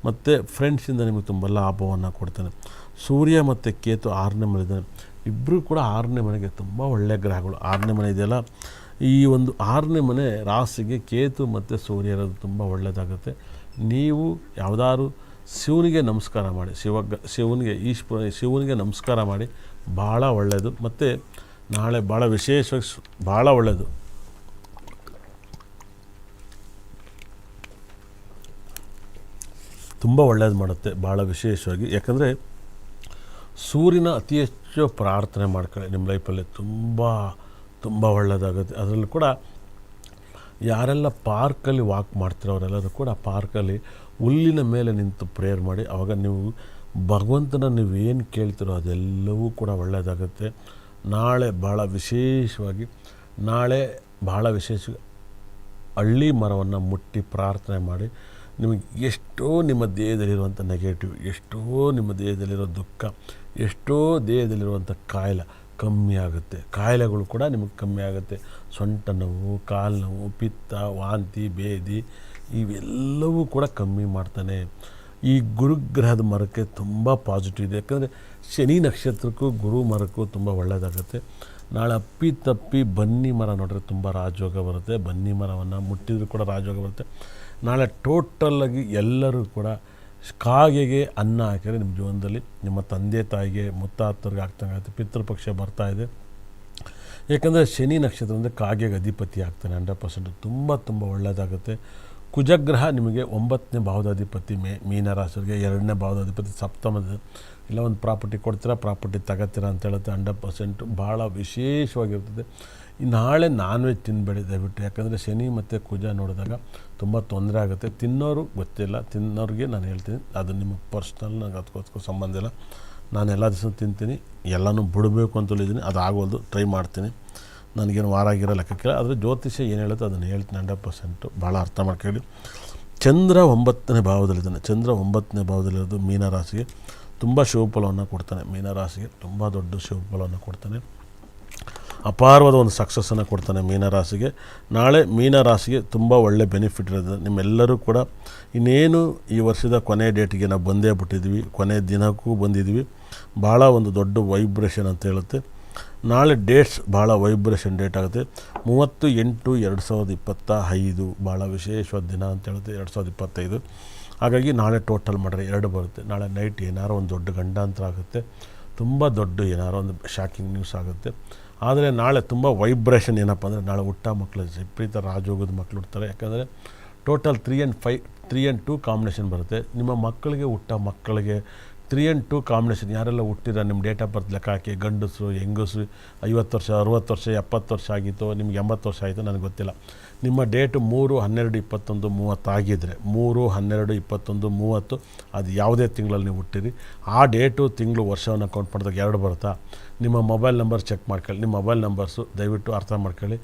ಮತ್ತು ಫ್ರೆಂಡ್ಸಿಂದ ನಿಮಗೆ ತುಂಬ ಲಾಭವನ್ನು ಕೊಡ್ತಾನೆ. ಸೂರ್ಯ ಮತ್ತು ಕೇತು ಆರನೇ ಮನೆಯಿದ್ದಾನೆ ಇಬ್ಬರೂ ಕೂಡ ಆರನೇ ಮನೆಗೆ ತುಂಬ ಒಳ್ಳೆಯ ಗ್ರಹಗಳು. ಆರನೇ ಮನೆ ಇದೆಯಲ್ಲ, ಈ ಒಂದು ಆರನೇ ಮನೆ ರಾಸಿಗೆ ಕೇತು ಮತ್ತು ಸೂರ್ಯ ಇರೋದು ತುಂಬ ಒಳ್ಳೆಯದಾಗುತ್ತೆ. ನೀವು ಯಾವುದಾದ್ರು ಶಿವನಿಗೆ ನಮಸ್ಕಾರ ಮಾಡಿ, ಶಿವ ಶಿವನಿಗೆ ಈಶ್ವರ, ಶಿವನಿಗೆ ನಮಸ್ಕಾರ ಮಾಡಿ, ಭಾಳ ಒಳ್ಳೆಯದು. ಮತ್ತು ನಾಳೆ ಭಾಳ ವಿಶೇಷವಾಗಿ ಭಾಳ ಒಳ್ಳೆಯದು. ತುಂಬ ಒಳ್ಳೇದು ಮಾಡುತ್ತೆ ಭಾಳ ವಿಶೇಷವಾಗಿ. ಯಾಕಂದರೆ ಸೂರ್ಯನ ಅತಿ ಹೆಚ್ಚು ಪ್ರಾರ್ಥನೆ ಮಾಡ್ಕೊಳ್ಳಿ ನಿಮ್ಮ ಲೈಫಲ್ಲಿ. ತುಂಬ ತುಂಬ ಒಳ್ಳೆಯದಾಗುತ್ತೆ ಅದರಲ್ಲೂ ಕೂಡ ಯಾರೆಲ್ಲ ಪಾರ್ಕಲ್ಲಿ ವಾಕ್ ಮಾಡ್ತಿರೋ ಅವರೆಲ್ಲರೂ ಕೂಡ ಪಾರ್ಕಲ್ಲಿ ಹುಲ್ಲಿನ ಮೇಲೆ ನಿಂತು ಪ್ರೇಯರ್ ಮಾಡಿ ಆವಾಗ ನೀವು ಭಗವಂತನ ನೀವು ಏನು ಕೇಳ್ತಿರೋ ಅದೆಲ್ಲವೂ ಕೂಡ ಒಳ್ಳೆಯದಾಗುತ್ತೆ ನಾಳೆ ಭಾಳ ವಿಶೇಷವಾಗಿ, ನಾಳೆ ಭಾಳ ವಿಶೇಷ ಹಳ್ಳಿ ಮರವನ್ನು ಮುಟ್ಟಿ ಪ್ರಾರ್ಥನೆ ಮಾಡಿ ನಿಮಗೆ ಎಷ್ಟೋ ನಿಮ್ಮ ದೇಹದಲ್ಲಿರುವಂಥ ನೆಗೆಟಿವ್ ಎಷ್ಟೋ ನಿಮ್ಮ ದೇಹದಲ್ಲಿರೋ ದುಃಖ, ಎಷ್ಟೋ ದೇಹದಲ್ಲಿರುವಂಥ ಕಾಯಿಲೆ ಕಮ್ಮಿ ಆಗುತ್ತೆ. ಕಾಯಿಲೆಗಳು ಕೂಡ ನಿಮಗೆ ಕಮ್ಮಿ ಆಗುತ್ತೆ. ಸೊಂಟ ನೋವು, ಕಾಲು ನೋವು, ಪಿತ್ತ, ವಾಂತಿ, ಬೇದಿ ಇವೆಲ್ಲವೂ ಕೂಡ ಕಮ್ಮಿ ಮಾಡ್ತಾನೆ. ಈ ಗುರುಗ್ರಹದ ಮರಕ್ಕೆ ತುಂಬ ಪಾಸಿಟಿವ್ ಇದೆ. ಯಾಕಂದರೆ ಶನಿ ನಕ್ಷತ್ರಕ್ಕೂ ಗುರು ಮರಕ್ಕೂ ತುಂಬ ಒಳ್ಳೆಯದಾಗುತ್ತೆ ನಾಳೆ ಅಪ್ಪಿ ತಪ್ಪಿ ಬನ್ನಿ ಮರ ನೋಡಿದ್ರೆ ತುಂಬ ರಾಜಯೋಗ ಬರುತ್ತೆ. ಬನ್ನಿ ಮರವನ್ನು ಮುಟ್ಟಿದ್ರು ಕೂಡ ರಾಜಯೋಗ ಬರುತ್ತೆ. ನಾಳೆ ಟೋಟಲ್ಲಾಗಿ ಎಲ್ಲರೂ ಕೂಡ ಕಾಗೆಗೆ ಅನ್ನ ಹಾಕಿದರೆ ನಿಮ್ಮ ಜೀವನದಲ್ಲಿ ನಿಮ್ಮ ತಂದೆ, ತಾಯಿಗೆ, ಮುತ್ತಾತರಿಗೆ ಆಗ್ತಂಗಾಗುತ್ತೆ ಪಿತೃಪಕ್ಷ ಇದೆ. ಏಕೆಂದರೆ ಶನಿ ನಕ್ಷತ್ರ ಅಂದರೆ ಕಾಗೆಗೆ ಅಧಿಪತಿ ಆಗ್ತಾನೆ. ಹಂಡ್ರೆಡ್ ಪರ್ಸೆಂಟ್ ತುಂಬ ತುಂಬ ಒಳ್ಳೆಯದಾಗುತ್ತೆ ಕುಜಗ್ರಹ ನಿಮಗೆ ಒಂಬತ್ತನೇ ಭಾವದ ಅಧಿಪತಿ ಮೇ ಮೀನರಾಶಿಗೆ ಎರಡನೇ ಭಾವದ ಅಧಿಪತಿ ಸಪ್ತಮದ ಇಲ್ಲ ಒಂದು ಪ್ರಾಪರ್ಟಿ ಕೊಡ್ತೀರಾ, ಪ್ರಾಪರ್ಟಿ ತಗೋತೀರಾ ಅಂತ ಹೇಳುತ್ತೆ. ಹಂಡ್ರೆಡ್ ಪರ್ಸೆಂಟ್ ಭಾಳ ವಿಶೇಷವಾಗಿರ್ತದೆ ನಾಳೆ ನಾನ್ ವೆಜ್ ತಿನ್ನಬೇಡಿ ದಯವಿಟ್ಟು. ಯಾಕಂದರೆ ಶನಿ ಮತ್ತು ಕುಜ ನೋಡಿದಾಗ ತುಂಬ ತೊಂದರೆ ಆಗುತ್ತೆ. ತಿನ್ನೋರು ಗೊತ್ತಿಲ್ಲ. ತಿನ್ನೋರಿಗೆ ನಾನು ಹೇಳ್ತೀನಿ, ಅದು ನಿಮ್ಮ ಪರ್ಸ್ನಲ್ ನನಗೆ ಅದಕ್ಕೋಸ್ಕರ ಸಂಬಂಧ ಇಲ್ಲ. ನಾನು ಎಲ್ಲ ದಿವಸ ತಿಂತೀನಿ, ಎಲ್ಲನೂ ಬಿಡಬೇಕು ಅಂತ ಹೇಳಿದ್ದೀನಿ. ಅದು ಆಗೋದು ಟ್ರೈ ಮಾಡ್ತೀನಿ. ನನಗೇನು ವಾರ ಆಗಿರೋ ಲೆಕ್ಕಕ್ಕಿಲ್ಲ. ಆದರೆ ಜ್ಯೋತಿಷ್ಯ ಏನು ಹೇಳುತ್ತೆ ಅದನ್ನು ಹೇಳ್ತೀನಿ, ಹಂಡ್ರೆಡ್ ಪರ್ಸೆಂಟು ಭಾಳ ಅರ್ಥ ಮಾಡ್ಕೊಳ್ಳಿ. ಚಂದ್ರ ಒಂಬತ್ತನೇ ಭಾವದಲ್ಲಿದ್ದಾನೆ. ಚಂದ್ರ ಒಂಬತ್ತನೇ ಭಾವದಲ್ಲಿರೋದು ಮೀನರಾಶಿಗೆ. ತುಂಬ ಶಿವಫಲವನ್ನು ಕೊಡ್ತಾನೆ, ಮೀನರಾಶಿಗೆ ತುಂಬ ದೊಡ್ಡ ಶಿವಫಲವನ್ನು ಕೊಡ್ತಾನೆ. ಅಪಾರವಾದ ಒಂದು ಸಕ್ಸಸ್ಸನ್ನು ಕೊಡ್ತಾನೆ ಮೀನರಾಶಿಗೆ. ನಾಳೆ ಮೀನರಾಶಿಗೆ ತುಂಬ ಒಳ್ಳೆ ಬೆನಿಫಿಟ್ ಇರೋದು ನಿಮ್ಮೆಲ್ಲರೂ ಕೂಡ ಇನ್ನೇನು ಈ ವರ್ಷದ ಕೊನೆ ಡೇಟಿಗೆ ನಾವು ಬಂದೇ ಬಿಟ್ಟಿದ್ವಿ ಕೊನೆ ದಿನಕ್ಕೂ ಬಂದಿದ್ವಿ ಭಾಳ ಒಂದು ದೊಡ್ಡ ವೈಬ್ರೇಷನ್ ಅಂತ ಹೇಳುತ್ತೆ. ನಾಳೆ ಡೇಟ್ಸ್ ಭಾಳ ವೈಬ್ರೇಷನ್ ಡೇಟ್ ಆಗುತ್ತೆ. ಮೂವತ್ತು ಎಂಟು ಎರಡು ಸಾವಿರದ ಇಪ್ಪತ್ತ ಐದು ಭಾಳ ವಿಶೇಷವಾದ ದಿನ ಅಂತ ಹೇಳುತ್ತೆ, ಎರಡು ಸಾವಿರದ ಇಪ್ಪತ್ತೈದು. ಹಾಗಾಗಿ ನಾಳೆ ಟೋಟಲ್ ಮಾಡಿದ್ರೆ ಎರಡು ಬರುತ್ತೆ. ನಾಳೆ ನೈಟ್ ಏನಾರೋ ಒಂದು ದೊಡ್ಡ ಗಂಡಾಂತರ ಆಗುತ್ತೆ. ತುಂಬ ದೊಡ್ಡ ಏನಾರೋ ಒಂದು ಶಾಕಿಂಗ್ ನ್ಯೂಸ್ ಆಗುತ್ತೆ. ಆದರೆ ನಾಳೆ ತುಂಬ ವೈಬ್ರೇಷನ್ ಏನಪ್ಪ ಅಂದರೆ ನಾಳೆ ಹುಟ್ಟ ಮಕ್ಕಳು ವಿಪರೀತ ರಾಜೋಗದ ಮಕ್ಕಳು ಹುಡ್ತಾರೆ. ಯಾಕಂದರೆ total three and five three and two combination ಬರುತ್ತೆ. ನಿಮ್ಮ ಮಕ್ಕಳಿಗೆ ಹುಟ್ಟ ಮಕ್ಕಳಿಗೆ ತ್ರೀ ಆ್ಯಂಡ್ ಟು ಕಾಂಬಿನೇಷನ್, ಯಾರೆಲ್ಲ ಹುಟ್ಟಿರ ನಿಮ್ಮ ಡೇಟ್ ಆಫ್ ಬರ್ತ್ ಲೆಕ್ಕ ಹಾಕಿ, ಗಂಡಸು, ಹೆಂಗಸು, ಐವತ್ತು ವರ್ಷ, ಅರುವತ್ತು ವರ್ಷ, ಎಪ್ಪತ್ತು ವರ್ಷ ಆಗಿತ್ತು, ನಿಮ್ಗೆ ಎಂಬತ್ತು ವರ್ಷ ಆಯಿತು ನನಗೆ ಗೊತ್ತಿಲ್ಲ. ನಿಮ್ಮ ಡೇಟು ಮೂರು, ಹನ್ನೆರಡು, ಇಪ್ಪತ್ತೊಂದು ಮೂವತ್ತಾಗಿದ್ದರೆ ಮೂರು, ಹನ್ನೆರಡು, ಇಪ್ಪತ್ತೊಂದು, ಮೂವತ್ತು, ಅದು ಯಾವುದೇ ತಿಂಗಳಲ್ಲಿ ನೀವು ಹುಟ್ಟಿರಿ. ಆ ಡೇಟು ತಿಂಗಳು ವರ್ಷವನ್ನು ಅಕೌಂಟ್ ಮಾಡಿದಾಗ ಎರಡು ಬರ್ತಾ ನಿಮ್ಮ ಮೊಬೈಲ್ ನಂಬರ್ ಚೆಕ್ ಮಾಡ್ಕೊಳ್ಳಿ. ನಿಮ್ಮ ಮೊಬೈಲ್ ನಂಬರ್ಸು ದಯವಿಟ್ಟು ಅರ್ಥ ಮಾಡ್ಕೊಳ್ಳಿ.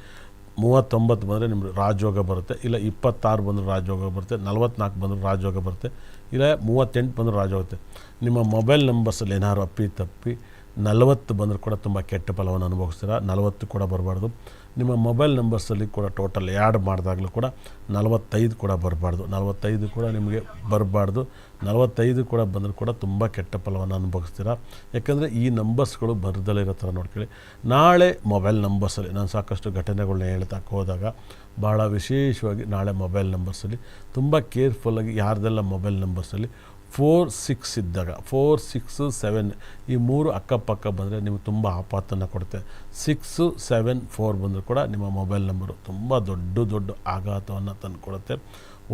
ಮೂವತ್ತೊಂಬತ್ತು ಬಂದರೆ ನಿಮ್ಗೆ ರಾಜಯೋಗ ಬರುತ್ತೆ, ಇಲ್ಲ ಇಪ್ಪತ್ತಾರು ಬಂದರೆ ರಾಜಯೋಗ ಬರುತ್ತೆ, ನಲವತ್ನಾಲ್ಕು ಬಂದರೆ ರಾಜಯೋಗ ಬರುತ್ತೆ, ಇಲ್ಲ ಮೂವತ್ತೆಂಟು ಬಂದರೆ ಬರುತ್ತೆ. ನಿಮ್ಮ ಮೊಬೈಲ್ ನಂಬರ್ಸಲ್ಲಿ ಏನಾದ್ರು ಅಪ್ಪಿ ತಪ್ಪಿ ನಲವತ್ತು ಬಂದರೂ ಕೂಡ ತುಂಬ ಕೆಟ್ಟ ಫಲವನ್ನು ಅನುಭವಿಸ್ತೀರಾ, ನಲವತ್ತು ಕೂಡ ಬರಬಾರ್ದು. ನಿಮ್ಮ ಮೊಬೈಲ್ ನಂಬರ್ಸಲ್ಲಿ ಕೂಡ ಟೋಟಲ್ ಆ್ಯಡ್ ಮಾಡಿದಾಗಲೂ ಕೂಡ ನಲವತ್ತೈದು ಕೂಡ ಬರಬಾರ್ದು. ನಲವತ್ತೈದು ಕೂಡ ನಿಮಗೆ ಬರಬಾರ್ದು. ನಲವತ್ತೈದು ಕೂಡ ಬಂದರೂ ಕೂಡ ತುಂಬ ಕೆಟ್ಟ ಫಲವನ್ನು ಅನುಭವಿಸ್ತೀರ? ಯಾಕಂದರೆ ಈ ನಂಬರ್ಸ್ಗಳು ಬರದಲ್ಲೇ ಇರೋ ಥರ ನೋಡ್ಕೊಳ್ಳಿ. ನಾಳೆ ಮೊಬೈಲ್ ನಂಬರ್ಸಲ್ಲಿ ನಾನು ಸಾಕಷ್ಟು ಘಟನೆಗಳನ್ನ ಹೇಳ್ತಾ ಹೋದಾಗ ಭಾಳ ವಿಶೇಷವಾಗಿ ನಾಳೆ ಮೊಬೈಲ್ ನಂಬರ್ಸಲ್ಲಿ ತುಂಬ ಕೇರ್ಫುಲ್ಲಾಗಿ ಯಾರ್ದೆಲ್ಲ ಮೊಬೈಲ್ ನಂಬರ್ಸಲ್ಲಿ ಫೋರ್ ಸಿಕ್ಸ್ ಇದ್ದಾಗ ಫೋರ್ ಸಿಕ್ಸು ಸೆವೆನ್ ಈ ಮೂರು ಅಕ್ಕಪಕ್ಕ ಬಂದರೆ ನಿಮಗೆ ತುಂಬ ಆಪಾತನ್ನು ಕೊಡುತ್ತೆ. ಸಿಕ್ಸು ಸೆವೆನ್ ಫೋರ್ ಬಂದರೂ ಕೂಡ ನಿಮ್ಮ ಮೊಬೈಲ್ ನಂಬರು ತುಂಬ ದೊಡ್ಡ ದೊಡ್ಡ ಆಘಾತವನ್ನು ತಂದು ಕೊಡುತ್ತೆ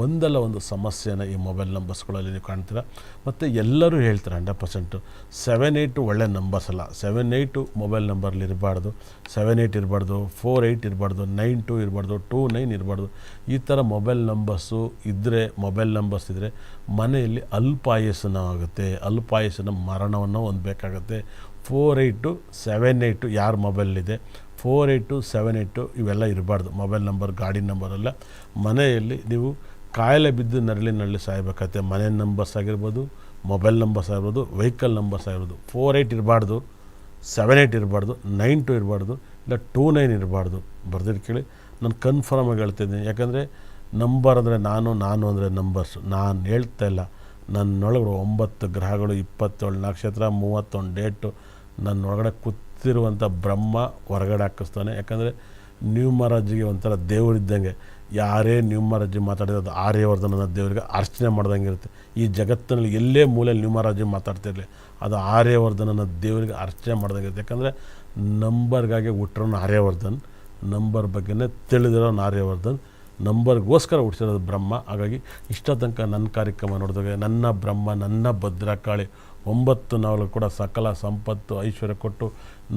ಒಂದಲ್ಲ ಒಂದು ಸಮಸ್ಯೆನ ಈ ಮೊಬೈಲ್ ನಂಬರ್ಸ್ಗಳಲ್ಲಿ ನೀವು ಕಾಣ್ತೀರ. ಮತ್ತು ಎಲ್ಲರೂ ಹೇಳ್ತಾರೆ ಹಂಡ್ರೆಡ್ ಪರ್ಸೆಂಟು ಸೆವೆನ್ ಏಯ್ಟು ಒಳ್ಳೆ ನಂಬರ್ಸ್ ಅಲ್ಲ. ಸೆವೆನ್ ಏಯ್ಟು ಮೊಬೈಲ್ ನಂಬರ್ಲಿ ಇರಬಾರ್ದು. ಸೆವೆನ್ ಏಯ್ಟ್ ಇರಬಾರ್ದು ಫೋರ್ ಏಯ್ಟ್ ಇರಬಾರ್ದು ನೈನ್ ಟು ಇರಬಾರ್ದು ಟೂ ನೈನ್ ಇರಬಾರ್ದು. ಈ ಥರ ಮೊಬೈಲ್ ನಂಬರ್ಸು ಇದ್ದರೆ ಮೊಬೈಲ್ ನಂಬರ್ಸ್ ಇದ್ದರೆ ಮನೆಯಲ್ಲಿ ಅಲ್ಪಾಯಸನ ಆಗುತ್ತೆ. ಅಲ್ಪಾಯಸನ ಮರಣವನ್ನು ಹೊಂದಬೇಕಾಗುತ್ತೆ. ಫೋರ್ ಏಯ್ಟು ಸೆವೆನ್ ಏಯ್ಟು ಯಾರ ಮೊಬೈಲಿದೆ ಫೋರ್ ಏಯ್ಟು ಸೆವೆನ್ ಏಯ್ಟು ಇವೆಲ್ಲ ಇರಬಾರ್ದು. ಮೊಬೈಲ್ ನಂಬರ್ ಗಾಡಿ ನಂಬರೆಲ್ಲ ಮನೆಯಲ್ಲಿ ನೀವು ಕಾಯಿಲೆ ಬಿದ್ದು ನರಳಿ ನರಳಿ ಸಾಯಬೇಕಾಗತ್ತೆ ಮನೆ ನಂಬರ್ಸ್ ಆಗಿರ್ಬೋದು ಮೊಬೈಲ್ ನಂಬರ್ಸ್ ಆಗಿರ್ಬೋದು ವೆಹಿಕಲ್ ನಂಬರ್ಸ್ ಆಗಿರ್ಬೋದು ಫೋರ್ ಏಯ್ಟ್ ಇರಬಾರ್ದು ಸೆವೆನ್ ಏಯ್ಟ್ ಇರಬಾರ್ದು ನೈನ್ ಟು ಇರಬಾರ್ದು, ಇಲ್ಲ ಟೂ ನೈನ್ ಇರಬಾರ್ದು. ಬರ್ದಿರ್ ಕೇಳಿ, ನಾನು ಕನ್ಫರ್ಮಾಗಿ ಹೇಳ್ತಿದ್ದೀನಿ. ಯಾಕಂದರೆ ನಂಬರ್ ಅಂದರೆ ನಾನು ನಾನು ಅಂದರೆ ನಂಬರ್ಸ್ ನಾನು ಹೇಳ್ತಾ ಇಲ್ಲ. ನನ್ನೊಳಗಡೆ ಒಂಬತ್ತು ಗ್ರಹಗಳು, ಇಪ್ಪತ್ತೇಳು ನಕ್ಷತ್ರ, ಮೂವತ್ತೊಂದು ಡೇಟು ನನ್ನೊಳಗಡೆ ಕೂತಿರುವಂಥ ಬ್ರಹ್ಮ ಹೊರಗಡೆ ಹಾಕಿಸ್ತಾನೆ. ಯಾಕಂದರೆ ನ್ಯೂಮರಾಜಿಗೆ ಒಂಥರ ದೇವರಿದ್ದಂಗೆ. ಯಾರೇ ನ್ಯೂಮರಾಜಿ ಮಾತಾಡಿದ್ರೆ ಅದು ಆರ್ಯವರ್ಧನನ ದೇವರಿಗೆ ಅರ್ಚನೆ ಮಾಡ್ದಂಗೆ ಇರುತ್ತೆ ಈ ಜಗತ್ತಿನಲ್ಲಿ ಎಲ್ಲೇ ಮೂಲೆಯಲ್ಲಿ ನ್ಯೂಮರಾಜಿ ಮಾತಾಡ್ತಿರಲಿ ಅದು ಆರ್ಯವರ್ಧನನ ದೇವರಿಗೆ ಅರ್ಚನೆ ಮಾಡ್ದಂಗೆ ಇರುತ್ತೆ ಯಾಕಂದರೆ ನಂಬರ್ಗಾಗಿ ಹುಟ್ಟಿರೋನು ಆರ್ಯವರ್ಧನ್, ನಂಬರ್ ಬಗ್ಗೆನೇ ತಿಳಿದಿರೋನು ಆರ್ಯವರ್ಧನ್, ನಂಬರ್ಗೋಸ್ಕರ ಹುಟ್ಟಿರೋದು ಬ್ರಹ್ಮ. ಹಾಗಾಗಿ ಇಷ್ಟ ತನಕ ನನ್ನ ಕಾರ್ಯಕ್ರಮ ನೋಡಿದಾಗ ನನ್ನ ಬ್ರಹ್ಮ, ನನ್ನ ಭದ್ರಕಾಳಿ, ಒಂಬತ್ತು ನಾವಲು ಕೂಡ ಸಕಲ ಸಂಪತ್ತು, ಐಶ್ವರ್ಯ ಕೊಟ್ಟು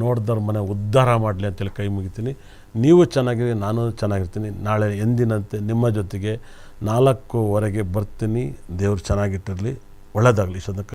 ನೋಡ್ದವ್ರ ಮನೆ ಉದ್ಧಾರ ಮಾಡಲಿ ಅಂತೇಳಿ ಕೈ ಮುಗಿತೀನಿ. ನೀವು ಚೆನ್ನಾಗಿರಿ ನಾನು ಚೆನ್ನಾಗಿರ್ತೀನಿ. ನಾಳೆ ಎಂದಿನಂತೆ ನಿಮ್ಮ ಜೊತೆಗೆ ನಾಲ್ಕುವರೆಗೆ ಬರ್ತೀನಿ. ದೇವ್ರು ಚೆನ್ನಾಗಿಟ್ಟಿರಲಿ. ಒಳ್ಳೆಯದಾಗಲಿ